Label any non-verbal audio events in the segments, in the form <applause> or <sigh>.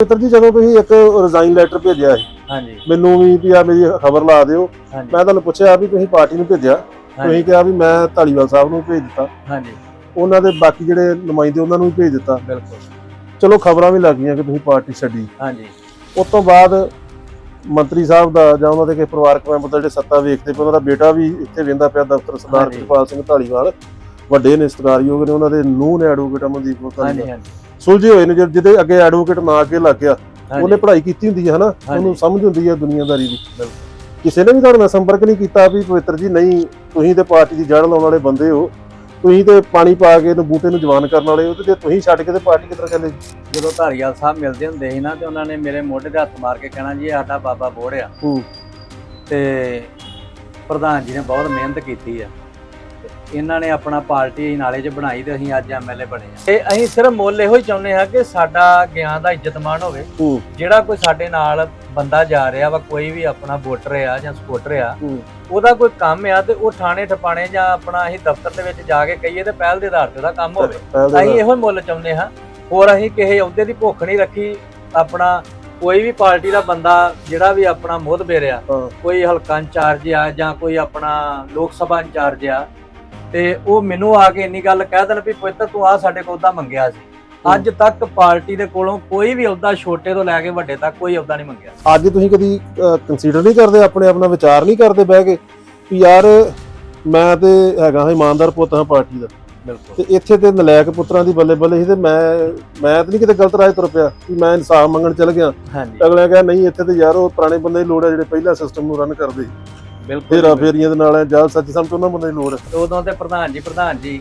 ਮਿੱਤਰ ਜੀ ਜਦੋਂ ਤੁਸੀਂ ਇੱਕ ਰਿਜ਼ਾਈਨ ਲੈਟਰ ਭੇਜਿਆ ਸੀ ਹਾਂਜੀ। ਮੈਨੂੰ ਵੀ ਵੀ ਆ ਮੇਰੀ ਖਬਰ ਲਾ ਦਿਓ। ਮੈਂ ਤੁਹਾਨੂੰ ਪੁੱਛਿਆ ਵੀ ਤੁਸੀਂ ਪਾਰਟੀ ਨੂੰ ਭੇਜਿਆ। ਤੁਸੀਂ ਕਿਹਾ ਵੀ ਮੈਂ ਢਾਲੀਵਾਲ ਸਾਹਿਬ ਨੂੰ ਭੇਜ ਦਿੱਤਾ। ਹਾਂਜੀ। ਉਹਨਾਂ ਦੇ ਬਾਕੀ ਜਿਹੜੇ ਨੁਮਾਇੰਦੇ ਉਹਨਾਂ ਨੂੰ ਵੀ ਭੇਜ ਦਿੱਤਾ। ਬਿਲਕੁਲ। ਚਲੋ ਖਬਰਾਂ ਵੀ ਲੱਗ ਗਈਆਂ ਕਿ ਤੁਸੀਂ ਪਾਰਟੀ ਛੱਡੀ। ਹਾਂਜੀ। ਉਸ ਤੋਂ ਬਾਅਦ ਮੰਤਰੀ ਸਾਹਿਬ ਦਾ ਜਾਂ ਉਹਨਾਂ ਦੇ ਕਿਸੇ ਪਰਿਵਾਰਕ ਮੈਂਬਰ ਜਿਹੜੇ ਸੱਤਾ ਵੇਖਦੇ ਪਏ ਉਹਨਾਂ ਦਾ ਬੇਟਾ ਵੀ ਇੱਥੇ ਵੇਂਦਾ ਪਿਆ ਦਫ਼ਤਰ ਸਰਦਾਰ। ਕਿਰਪਾਲ ਸਿੰਘ ਢਾਲੀਵਾਲ ਵੱਡੇ ਨੇ ਸਤਿਕਾਰਯੋਗ ਨੇ ਉਹਨਾਂ ਦੇ ਨੂੰਹ ਨੇ ਐਡਵੋਕੇਟ ਅਮਨਦੀਪ ਕੌਰ ਹਾਂਜੀ ਹਾਂਜੀ। ਸੁਲਝੇ ਹੋਏ ਨੇ ਜਿਹਦੇ- ਅੱਗੇ ਐਡਵੋਕੇਟ ਨਾ ਅੱਗੇ ਲੱਗ ਗਿਆ ਉਹਨੇ ਪੜ੍ਹਾਈ ਕੀਤੀ ਹੁੰਦੀ ਹੈ ਹਨਾ। ਉਹਨੂੰ ਸਮਝ ਹੁੰਦੀ ਹੈ ਦੁਨੀਆਦਾਰੀ ਦੀ। ਕਿਸੇ ਨੇ ਵੀ ਤੁਹਾਡੇ ਨਾਲ ਸੰਪਰਕ ਨਹੀਂ ਕੀਤਾ ਵੀ ਪਵਿੱਤਰ ਜੀ ਨਹੀਂ ਤੁਸੀਂ ਤੇ ਪਾਰਟੀ ਦੀ ਜੜ ਲਾਉਣ ਵਾਲੇ ਬੰਦੇ ਹੋ। ਤੁਸੀਂ ਤੇ ਪਾਣੀ ਪਾ ਕੇ ਇਹਨੂੰ ਬੂਟੇ ਨੂੰ ਜਵਾਨ ਕਰਨ ਵਾਲੇ ਹੋ ਤੇ ਜੇ ਤੁਸੀਂ ਛੱਡ ਕੇ ਤੇ ਪਾਰਟੀ ਕਿੱਧਰ ਚੱਲੇ? ਜਦੋਂ ਧਾਰੀਵਾਲ ਸਾਹਿਬ ਮਿਲਦੇ ਹੁੰਦੇ ਸੀ ਨਾ ਤੇ ਉਹਨਾਂ ਨੇ ਮੇਰੇ ਮੋਢੇ ਤੇ ਹੱਥ ਮਾਰ ਕੇ ਕਹਿਣਾ ਜੀ ਸਾਡਾ ਬਾਬਾ ਬੋੜ ਆ ਹੂੰ। ਤੇ ਪ੍ਰਧਾਨ ਜੀ ਨੇ ਬਹੁਤ ਮਿਹਨਤ ਕੀਤੀ ਆ। ਇਹਨਾਂ ਨੇ ਆਪਣਾ ਪਾਰਟੀ ਨਾਲੇ 'ਚ ਬਣਾਈ ਤੇ ਅਸੀਂ ਅੱਜ ਐਮਐਲਏ ਬਣੇ ਆ ਤੇ ਅਸੀਂ ਸਿਰਫ ਮੁੱਲ ਇਹੋ ਹੀ ਚਾਹੁੰਦੇ ਹਾਂ ਕਿ ਸਾਡਾ ਗਿਆਨ ਦਾ ਇੱਜ਼ਤਮਾਨ ਹੋਵੇ। ਹੂੰ। ਜਿਹੜਾ ਕੋਈ ਸਾਡੇ ਨਾਲ ਬੰਦਾ ਜਾ ਰਿਹਾ ਵਾ ਕੋਈ ਵੀ ਆਪਣਾ ਵੋਟਰ ਆ ਜਾਂ ਸਪੋਰਟਰ ਆ ਹੂੰ। ਉਹਦਾ ਕੋਈ ਕੰਮ ਆ ਤੇ ਉਹ ਥਾਣੇ ਠਪਾਣੇ ਜਾਂ ਆਪਣਾ ਅਸੀਂ ਦਫ਼ਤਰ ਦੇ ਵਿੱਚ ਜਾ ਕੇ ਕਹੀਏ ਤੇ ਪਹਿਲ ਦੇ ਆਧਾਰ ਤੇ ਉਹਦਾ ਕੰਮ ਹੋਵੇ। ਪਹਿਲ ਦੇ ਅਸੀਂ। ਇਹੋ ਹੀ ਮੁੱਲ ਚਾਹੁੰਦੇ ਹਾਂ। ਹੋਰ ਅਸੀਂ ਕਿਸੇ ਅਹੁਦੇ ਦੀ ਭੁੱਖ ਨਹੀਂ ਰੱਖੀ ਆਪਣਾ ਕੋਈ ਵੀ ਪਾਰਟੀ ਦਾ ਬੰਦਾ ਜਿਹੜਾ ਵੀ ਆਪਣਾ ਮੁੱਦਬੇਰ ਆ ਹਾਂ। ਕੋਈ ਹਲਕਾ ਇੰਚਾਰਜ ਆ ਜਾਂ ਕੋਈ ਆਪਣਾ ਲੋਕ ਸਭਾ ਇੰਚਾਰਜ ਆ ਤੇ ਉਹ ਮੈਨੂੰ ਆ ਕੇ ਇੰਨੀ ਗੱਲ ਕਹਿ ਦੇਣ ਵੀ ਪੁੱਤਰ ਤੂੰ ਆ ਸਾਡੇ ਕੋਲ ਅਹੁਦਾ ਮੰਗਿਆ ਸੀ। ਅੱਜ ਤੱਕ ਪਾਰਟੀ ਦੇ ਕੋਲੋਂ ਕੋਈ ਵੀ ਅਹੁਦਾ ਛੋਟੇ ਤੋਂ ਲੈ ਕੇ ਵੱਡੇ ਤੱਕ ਕੋਈ ਅਹੁਦਾ ਨਹੀਂ ਮੰਗਿਆ। ਅੱਜ ਤੁਸੀਂ ਕਦੀ ਕੰਸੀਡਰ ਨਹੀਂ ਕਰਦੇ ਆਪਣੇ ਆਪਣਾ ਵਿਚਾਰ ਨਹੀਂ ਕਰਦੇ ਬਹਿ ਕੇ ਵੀ ਯਾਰ ਮੈਂ ਤੇ ਹੈਗਾ ਹਾਂ ਇਮਾਨਦਾਰ ਪੁੱਤ ਹਾਂ ਪਾਰਟੀ ਦਾ। ਬਿਲਕੁਲ। ਤੇ ਇੱਥੇ ਤੇ ਨਲਾਇਕ ਪੁੱਤਰਾਂ ਦੀ ਬੱਲੇ ਬੱਲੇ ਸੀ ਤੇ ਮੈਂ ਮੈਂ ਤਾਂ ਨਹੀਂ ਕਿਤੇ ਗਲਤ ਰਾਹ ਤੁਰ ਪਿਆ ਵੀ ਮੈਂ ਇਨਸਾਫ ਮੰਗਣ ਚੱਲ ਗਿਆ। ਅਗਲੇ ਕਹਿੰਦਾ ਨਹੀਂ ਇੱਥੇ ਤੇ ਯਾਰ ਉਹ ਪੁਰਾਣੇ ਬੰਦੇ ਦੀ ਲੋੜ ਹੈ ਜਿਹੜੇ ਪਹਿਲਾਂ ਸਿਸਟਮ ਨੂੰ ਰਨ ਕਰਦੇ ਬਿਲਕੁਲ ਫੇਰਾ ਫੇਰੀਆਂ ਦੇ ਨਾਲ ਜਾਲ ਸੱਚੀ ਸਮਝ ਉਹਨਾਂ ਬੰਦੇ ਲੋੜ ਉਦੋਂ ਤੇ ਪ੍ਰਧਾਨ ਜੀ ਪ੍ਰਧਾਨ ਜੀ।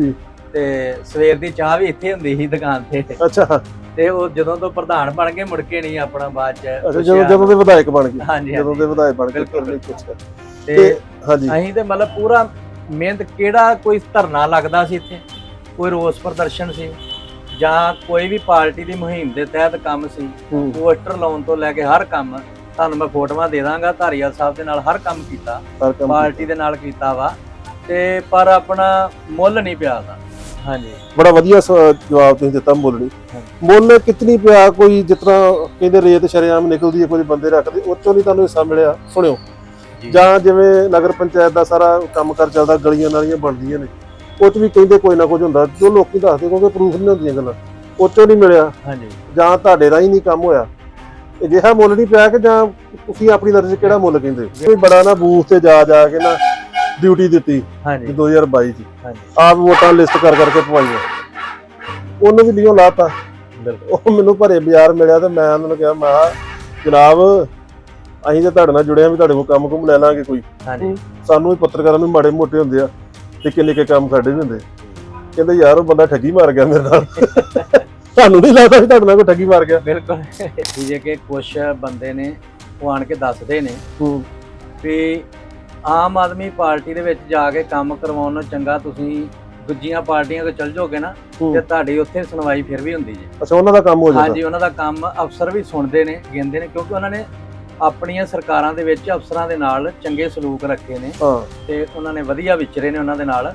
ਜੀ। ਤੇ ਸਵੇਰ ਦੀ ਚਾਹ ਵੀ ਇੱਥੇ ਹੁੰਦੀ ਸੀ ਦੁਕਾਨ ਤੇ। ਅੱਛਾ। ਤੇ ਉਹ ਜਦੋਂ ਤੋਂ ਪ੍ਰਧਾਨ ਬਣ ਗਏ ਮੁੜ ਕੇ ਨਹੀਂ ਆਪਣਾ ਬਾਅਦ ਚ ਅੱਛਾ ਜਦੋਂ ਜਦੋਂ ਦੇ ਵਿਧਾਇਕ ਬਣ ਗਏ। ਜਦੋਂ ਦੇ ਵਿਧਾਇਕ ਬਣ ਗਏ ਤੇ ਹਾਂਜੀ। ਅਸੀਂ ਤੇ ਮਤਲਬ ਪੂਰਾ ਮਿਹਨਤ ਕਿਹੜਾ ਕੋਈ ਧਰਨਾ ਲੱਗਦਾ ਸੀ ਇੱਥੇ? ਕੋਈ ਰੋਸ ਪ੍ਰਦਰਸ਼ਨ ਸੀ? ਜਾਂ ਕੋਈ ਵੀ ਪਾਰਟੀ ਦੀ ਮੁਹਿੰਮ ਦੇ ਤਹਿਤ ਕੰਮ ਸੀ? ਪੋਸਟਰ ਲਾਉਣ ਤੋਂ ਲੈ ਕੇ ਹਰ ਕੰਮ ਤੁਹਾਨੂੰ ਮੈਂ ਫੋਟੋਆਂ ਦੇ ਦਾਂਗਾ ਧਾਰੀਵਾਲ ਸਾਹਿਬ ਦੇ ਨਾਲ ਹਰ ਕੰਮ ਕੀਤਾ। ਹਰ ਕੰਮ ਪਾਰਟੀ ਦੇ ਨਾਲ ਕੀਤਾ ਵਾ। ਤੇ ਪਰ ਆਪਣਾ ਮੁੱਲ ਨਹੀਂ ਪਿਆ ਦਾ ਹਾਂਜੀ। ਬੜਾ ਵਧੀਆ ਜਵਾਬ ਤੁਸੀਂ ਦਿੱਤਾ ਮੁੱਲ ਨਹੀਂ। ਮੁੱਲ ਕਿਤਨੀ ਪਿਆ? ਕੋਈ ਜਿਤਨਾ ਕਹਿੰਦੇ ਰੇਤ ਸ਼ਰੇਆਮ ਨਿਕਲਦੀ ਹੈ ਕੋਈ ਬੰਦੇ ਰੱਖਦੇ ਉਹ ਚੋਂ ਨਹੀਂ ਤੁਹਾਨੂੰ ਹਿੱਸਾ ਮਿਲਿਆ? ਸੁਣਿਓ। ਜੀ। ਜਿਵੇਂ ਨਗਰ ਪੰਚਾਇਤ ਦਾ ਸਾਰਾ ਕੰਮ ਕਰ ਚੱਲਦਾ ਗਲੀਆਂ ਨਾਲੀਆਂ ਬਣਦੀਆਂ ਨੇ। ਉਹ 'ਚ ਵੀ ਕਹਿੰਦੇ ਕੋਈ ਨਾ ਕੁਝ ਹੁੰਦਾ। ਜੋ ਲੋਕੀ ਦੱਸਦੇ ਕਿਉਂਕਿ ਪ੍ਰੂਫ ਨਹੀਂ ਹੁੰਦੀਆਂ ਗੱਲਾਂ। ਉਹ ਚੋਂ ਨਹੀਂ ਮਿਲਿਆ। ਹਾਂਜੀ। ਜਾਂ ਤੁਹਾਡੇ ਰਾਹੀਂ ਨਹੀਂ ਕੰਮ ਹੋਇਆ। ਅਜਿਹਾ ਮੁੱਲ ਨਹੀਂ ਪਿਆ ਕਿ ਜਾਂ ਤੁਸੀਂ ਆਪਣੀ 'ਚ ਕਿਹੜਾ ਮੁੱਲ ਕਹਿੰਦੇ? ਕੋਈ ਬੜਾ ਨਾ ਬੂਥ ਤੇ ਜਾ ਜਾ ਕੇ ਨਾ ਡਿਊਟੀ ਦਿੱਤੀ ਹਾਂਜੀ। 2022 ਚ ਹਾਂਜੀ। ਆਪ ਵੋਟਾਂ ਲਿਸਟ ਕਰ ਕਰਕੇ ਪਵਾਈਆਂ। ਉਹਨੂੰ ਵੀ ਲਿਓ ਲਾਤਾ। ਉਹ ਮੈਨੂੰ ਭਰੇ ਬਾਜ਼ਾਰ ਮਿਲਿਆ ਤੇ ਮੈਂ ਉਹਨਾਂ ਨੂੰ ਕਿਹਾ ਮੈਂ ਕਿਹਾ, ਜਨਾਬ ਅਸੀਂ ਤੇ ਤੁਹਾਡੇ ਨਾਲ ਜੁੜੇ ਆ ਵੀ ਤੁਹਾਡੇ ਕੋਲ ਕੰਮ ਕੁਮ ਲੈ ਲਾਂਗੇ ਕੋਈ। ਹਾਂਜੀ। ਸਾਨੂੰ ਵੀ ਪੱਤਰਕਾਰਾਂ ਨੂੰ ਮਾੜੇ ਮੋਟੇ ਹੁੰਦੇ ਆ ਨਿੱਕੇ ਨਿੱਕੇ ਕੰਮ ਸਾਡੇ ਵੀ ਹੁੰਦੇ ਕਹਿੰਦੇ ਯਾਰ ਉਹ ਬੰਦਾ ਠੱਗੀ ਮਾਰ ਗਿਆ ਮੇਰੇ ਨਾਲ। <laughs> ਤੁਹਾਨੂੰ ਨਹੀਂ ਲੱਗਦਾ ਵੀ ਤੁਹਾਡੇ ਨਾਲ ਕੋਈ ਠੱਗੀ ਮਾਰ ਗਿਆ? ਬਿਲਕੁਲ। ਹੈ ਕਿ ਕੁਝ ਬੰਦੇ ਨੇ ਉਹ ਆਣ ਕੇ ਦੱਸਦੇ ਨੇ ਹੂੰ। ਵੀ ਆਮ ਆਦਮੀ ਪਾਰਟੀ ਦੇ ਵਿੱਚ ਜਾ ਕੇ ਕੰਮ ਕਰਵਾਉਣ ਨੂੰ ਚੰਗਾ ਤੁਸੀਂ ਦੂਜੀਆਂ ਪਾਰਟੀਆਂ ਤੋਂ ਚੱਲ ਜਾਓਗੇ ਨਾ। ਤੇ ਤੁਹਾਡੀ ਉੱਥੇ ਸੁਣਵਾਈ ਫਿਰ ਵੀ ਹੁੰਦੀ ਜੀ। ਅੱਛਾ ਉਹਨਾਂ ਦਾ ਕੰਮ ਹੋ ਜਾਂਦਾ। ਹਾਂਜੀ ਉਹਨਾਂ ਦਾ ਕੰਮ ਅਫਸਰ ਵੀ ਸੁਣਦੇ ਨੇ ਗਿਣਦੇ ਨੇ ਕਿਉਂਕਿ ਉਹਨਾਂ ਨੇ ਆਪਣੀਆਂ ਸਰਕਾਰਾਂ ਦੇ ਵਿੱਚ ਅਫਸਰਾਂ ਦੇ ਨਾਲ ਚੰਗੇ ਸਲੂਕ ਰੱਖੇ ਨੇ ਤੇ ਉਹਨਾਂ ਨੇ ਵਧੀਆ ਵਿਚਰੇ ਨੇ ਉਹਨਾਂ ਦੇ ਨਾਲ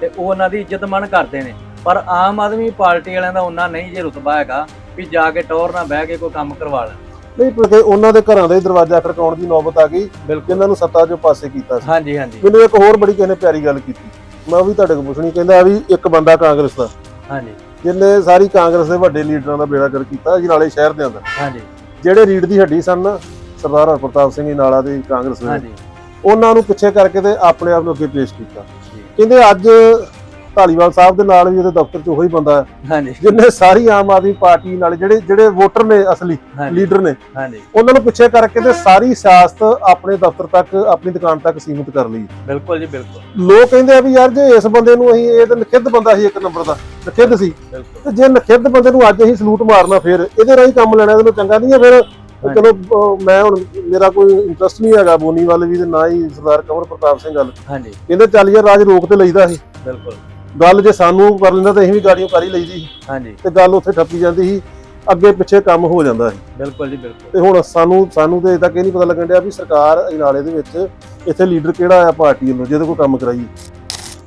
ਤੇ ਉਹ ਉਹਨਾਂ ਦੀ ਇੱਜ਼ਤ ਮਾਣ ਕਰਦੇ ਨੇ। ਪਰ ਆਮ ਆਦਮੀ ਪਾਰਟੀ ਵਾਲਿਆਂ ਦਾ ਉਹਨਾਂ ਨਹੀਂ ਜੇ ਰੁਤਬਾ ਹੈਗਾ ਵੀ ਜਾ ਕੇ ਟੌਰ ਨਾਲ ਬਹਿ ਕੇ ਕੋਈ ਕੰਮ ਕਰਵਾ ਲੈਣ। ਨਹੀਂ porque ਉਹਨਾਂ ਦੇ ਘਰਾਂ ਦਾ ਦਰਵਾਜ਼ਾ ਖੜਕਾਉਣ ਦੀ ਨੌਬਤ ਆ ਗਈ? ਬਿਲਕੁਲ। ਜਿਨ੍ਹਾਂ ਨੂੰ ਸੱਤਾ ਚੋਂ ਪਾਸੇ ਕੀਤਾ ਸੀ। ਹਾਂਜੀ ਹਾਂਜੀ। ਮੈਨੂੰ ਇੱਕ ਹੋਰ ਬੜੀ ਕਿਸੇ ਨੇ ਪਿਆਰੀ ਗੱਲ ਕੀਤੀ। ਮੈਂ ਉਹ ਵੀ ਤੁਹਾਡੇ ਕੋਲ ਪੁੱਛਣੀ ਕਹਿੰਦਾ ਵੀ ਇੱਕ ਬੰਦਾ ਕਾਂਗਰਸ ਦਾ। ਹਾਂਜੀ। ਜਿਹਨੇ ਸਾਰੀ ਕਾਂਗਰਸ ਦੇ ਵੱਡੇ ਲੀਡਰਾਂ ਦਾ ਬੇੜਾ ਕਰ ਕੀਤਾ ਅਜਨਾਲੇ ਸ਼ਹਿਰ ਦੇ ਅੰਦਰ। ਹਾਂਜੀ। ਜਿਹੜੇ ਰੀੜ ਦੀ ਹੱਡੀ ਸਨ ਨਾ, ਸਰਦਾਰ ਹਰਪ੍ਰਤਾਪ ਸਿੰਘ ਨਾਲਾ ਦੇ ਕਾਂਗਰਸ ਦੇ। ਹਾਂਜੀ। ਉਹਨਾਂ ਨੂੰ ਪਿੱਛੇ ਕਰਕੇ ਤੇ ਆਪਣੇ ਆਪ ਨੂੰ ਅੱਗੇ ਪੇਸ਼ ਕੀਤਾ। ਜੀ। ਕਹਿੰਦੇ ਅੱਜ ਢਾਲੀਵਾਲ ਸਾਹਿਬ ਦੇ ਨਾਲ ਵੀ ਉਹਦੇ ਦਫ਼ਤਰ 'ਚ ਉਹੀ ਬੰਦਾ ਹੈ। ਹਾਂਜੀ। ਜਿਹਨੇ ਸਾਰੀ ਆਮ ਆਦਮੀ ਪਾਰਟੀ ਨਾਲ ਜਿਹੜੇ ਜਿਹੜੇ ਵੋਟਰ ਨੇ ਅਸਲੀ ਲੀਡਰ ਨੇ ਹਾਂਜੀ। ਉਹਨਾਂ ਨੂੰ ਪਿੱਛੇ ਕਰਕੇ ਤੇ ਸਾਰੀ ਸਿਆਸਤ ਆਪਣੇ ਦਫ਼ਤਰ ਤੱਕ ਆਪਣੀ ਦੁਕਾਨ ਤੱਕ ਸੀਮਿਤ ਕਰ ਲਈ। ਬਿਲਕੁਲ ਜੀ ਬਿਲਕੁਲ। ਲੋਕ ਕਹਿੰਦੇ ਆ ਵੀ ਯਾਰ ਜੇ ਇਸ ਬੰਦੇ ਨੂੰ ਅਸੀਂ ਇਹ ਤਾਂ ਨਖਿੱਧ ਬੰਦਾ ਸੀ ਇੱਕ ਨੰਬਰ ਦਾ ਨਖਿੱਧ ਸੀ। ਤੇ ਜੇ ਨਖਿੱਧ ਬੰਦੇ ਨੂੰ ਅੱਜ ਅਸੀਂ ਸਲੂਟ ਮਾਰਨਾ ਫਿਰ ਇਹਦੇ ਰਾਹੀਂ ਕੰਮ ਲੈਣਾ ਇਹਦੇ ਚੰਗਾ ਨਹੀਂ ਹੈ ਫਿਰ। ਚਲੋ ਮੈਂ ਹੁਣ ਮੇਰਾ ਕੋਈ ਇੰਟਰਸਟ ਨਹੀਂ ਹੈਗਾ ਬੋਨੀ ਵੱਲ ਵੀ ਤੇ ਨਾ ਹੀ ਸਰਦਾਰ ਕੰਵਰ ਪ੍ਰਤਾਪ ਸਿੰਘ ਗੱਲ। ਹਾਂਜੀ। ਕਹਿੰਦੇ ਚੱਲ ਯਾਰ ਰਾਜ ਰੋਕ ਤੇ ਲਈਦਾ ਸੀ। ਬਿਲਕੁਲ। ਗੱਲ ਜੇ ਸਾਨੂੰ ਕਰ ਲੈਂਦਾ ਤਾਂ ਅਸੀਂ ਵੀ ਗਾੜੀਆਂ ਕਰ ਹੀ ਲਈਦੀ ਸੀ। ਹਾਂਜੀ। ਤੇ ਗੱਲ ਉੱਥੇ ਠੱਪੀ ਜਾਂਦੀ ਸੀ ਅੱਗੇ ਪਿੱਛੇ ਕੰਮ ਹੋ ਜਾਂਦਾ ਸੀ। ਬਿਲਕੁਲ ਜੀ ਬਿਲਕੁਲ। ਤੇ ਹੁਣ ਸਾਨੂੰ ਸਾਨੂੰ ਤੇ ਤੱਕ ਇਹ ਨਹੀਂ ਪਤਾ ਲੱਗਣ ਡਿਆ ਵੀ ਸਰਕਾਰ ਇਨਾਲੇ ਦੇ ਵਿੱਚ ਇੱਥੇ ਲੀਡਰ ਕਿਹੜਾ ਆ ਪਾਰਟੀ ਵੱਲੋਂ ਜਿਹਦੇ ਕੋਲ ਕੰਮ ਕਰਾਈਏ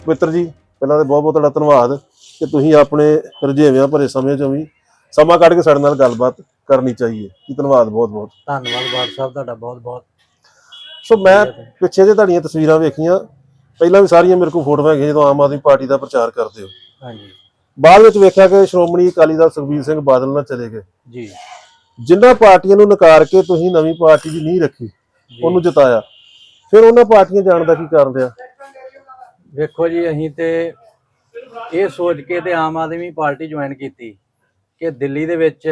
ਮਿੱਤਰ ਜੀ ਪਹਿਲਾਂ ਤਾਂ ਬਹੁਤ ਬਹੁਤ ਤੁਹਾਡਾ ਧੰਨਵਾਦ ਕਿ ਤੁਸੀਂ ਆਪਣੇ ਰੁਝੇਵਿਆਂ ਭਰੇ ਸਮੇਂ ਚੋਂ ਵੀ ਸਮਾਂ ਕੱਢ ਕੇ ਸਾਡੇ ਨਾਲ ਗੱਲਬਾਤ ਕਰਨੀ ਚਾਹੀਏ। ਜੀ ਧੰਨਵਾਦ ਬਹੁਤ ਬਹੁਤ। ਧੰਨਵਾਦ ਬਾੜ ਸਾਹਿਬ ਤੁਹਾਡਾ ਬਹੁਤ ਬਹੁਤ। ਸੋ ਮੈਂ ਪਿੱਛੇ ਜੇ ਤੁਹਾਡੀਆਂ ਤਸਵੀਰਾਂ ਵੇਖੀਆਂ ਪਹਿਲਾਂ ਵੀ ਸਾਰੀਆਂ ਮੇਰੇ ਕੋਲ ਫੋਟੋਆਂ ਹੈਗੀਆਂ ਜਦੋਂ ਆਮ ਆਦਮੀ ਪਾਰਟੀ ਦਾ ਪ੍ਰਚਾਰ ਕਰਦੇ ਹੋ। ਹਾਂਜੀ। ਬਾਅਦ ਵਿੱਚ ਵੇਖਿਆ ਕਿ ਸ਼੍ਰੋਮਣੀ ਅਕਾਲੀ ਦਲ ਸੁਖਬੀਰ ਸਿੰਘ ਬਾਦਲ ਨਾਲ ਚਲੇ ਗਏ। ਜੀ। ਜਿਨ੍ਹਾਂ ਪਾਰਟੀਆਂ ਨੂੰ ਨਕਾਰ ਕੇ ਤੁਸੀਂ ਨਵੀਂ ਪਾਰਟੀ ਦੀ ਨਹੀਂ ਰੱਖੀ। ਉਹਨੂੰ ਜਿਤਾਇਆ। ਫਿਰ ਉਹਨਾਂ ਪਾਰਟੀਆਂ ਜਾਣ ਦਾ ਕੀ ਕਾਰਨ ਰਿਹਾ? ਵੇਖੋ ਜੀ ਅਸੀਂ ਤੇ ਇਹ ਸੋਚ ਕੇ ਤੇ ਆਮ ਆਦਮੀ ਪਾਰਟੀ ਜੁਆਇਨ ਕੀਤੀ ਕਿ ਦਿੱਲੀ ਦੇ ਵਿੱਚ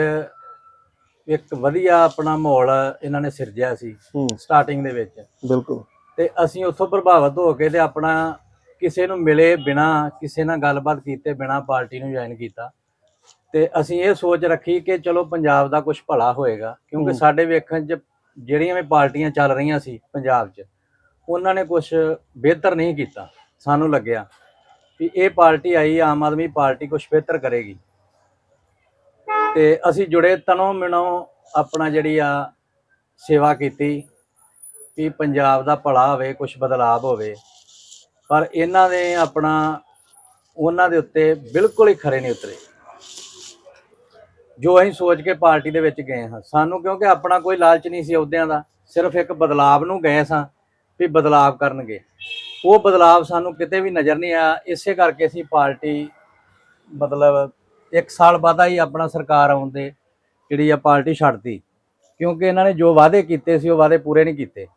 ਇੱਕ ਵਧੀਆ ਆਪਣਾ ਮਾਹੌਲ ਇਹਨਾਂ ਨੇ ਸਿਰਜਿਆ ਸੀ ਸਟਾਰਟਿੰਗ ਦੇ ਵਿੱਚ। ਬਿਲਕੁਲ। ਤੇ ਅਸੀਂ ਉੱਥੋਂ ਪ੍ਰਭਾਵਿਤ ਹੋ ਕੇ ਤੇ ਆਪਣਾ ਕਿਸੇ ਨੂੰ ਮਿਲੇ ਬਿਨਾ ਕਿਸੇ ਨਾਲ ਗੱਲਬਾਤ ਕੀਤੇ ਬਿਨਾ ਪਾਰਟੀ ਨੂੰ ਜੁਆਇਨ ਕੀਤਾ ਤੇ ਅਸੀਂ ਇਹ ਸੋਚ ਰੱਖੀ ਕਿ ਚਲੋ ਪੰਜਾਬ ਦਾ ਕੁਝ ਭਲਾ ਹੋਏਗਾ ਕਿਉਂਕਿ। ਸਾਡੇ ਵੇਖਣ 'ਚ ਜਿਹੜੀਆਂ ਵੀ ਪਾਰਟੀਆਂ ਚੱਲ ਰਹੀਆਂ ਸੀ ਪੰਜਾਬ 'ਚ ਉਹਨਾਂ ਨੇ ਕੁਝ ਬਿਹਤਰ ਨਹੀਂ ਕੀਤਾ ਸਾਨੂੰ ਲੱਗਿਆ ਕਿ ਇਹ ਪਾਰਟੀ ਆਈ ਆਮ ਆਦਮੀ ਪਾਰਟੀ ਕੁਝ ਬਿਹਤਰ ਕਰੇਗੀ ਤੇ ਅਸੀਂ ਜੁੜੇ ਤਨੋਂ ਮਿਣੋਂ ਆਪਣਾ ਜਿਹੜੀ ਆ ਸੇਵਾ ਕੀਤੀ ਵੀ ਪੰਜਾਬ ਦਾ ਭਲਾ ਹੋਵੇ ਕੁਝ ਬਦਲਾਅ ਹੋਵੇ। ਪਰ ਇਹਨਾਂ ਨੇ ਆਪਣਾ, ਉਹਨਾਂ ਦੇ ਉੱਤੇ ਬਿਲਕੁਲ ਹੀ ਖਰੇ ਨਹੀਂ ਉਤਰੇ। ਜੋ ਅਸੀਂ ਸੋਚ ਕੇ ਪਾਰਟੀ ਦੇ ਵਿੱਚ ਗਏ ਹਾਂ। ਸਾਨੂੰ ਕਿਉਂਕਿ ਆਪਣਾ ਕੋਈ ਲਾਲਚ ਨਹੀਂ ਸੀ ਅਹੁਦਿਆਂ ਦਾ। ਸਿਰਫ ਇੱਕ ਬਦਲਾਵ ਨੂੰ ਗਏ ਸਾਂ ਵੀ ਬਦਲਾਵ ਕਰਨਗੇ। ਉਹ ਬਦਲਾਵ ਸਾਨੂੰ ਕਿਤੇ ਵੀ ਨਜ਼ਰ ਨਹੀਂ ਆਇਆ। ਇਸੇ ਕਰਕੇ ਅਸੀਂ ਪਾਰਟੀ ਮਤਲਬ ਇੱਕ ਸਾਲ ਬਾਅਦ ਹੀ ਆਪਣਾ ਸਰਕਾਰ ਆਉਣ ਦੇ, ਜਿਹੜੀ ਆ ਪਾਰਟੀ ਛੱਡਤੀ। ਕਿਉਂਕਿ ਇਹਨਾਂ ਨੇ ਜੋ ਵਾਅਦੇ ਕੀਤੇ ਸੀ, ਉਹ ਵਾਅਦੇ ਪੂਰੇ ਨਹੀਂ ਕੀਤੇ।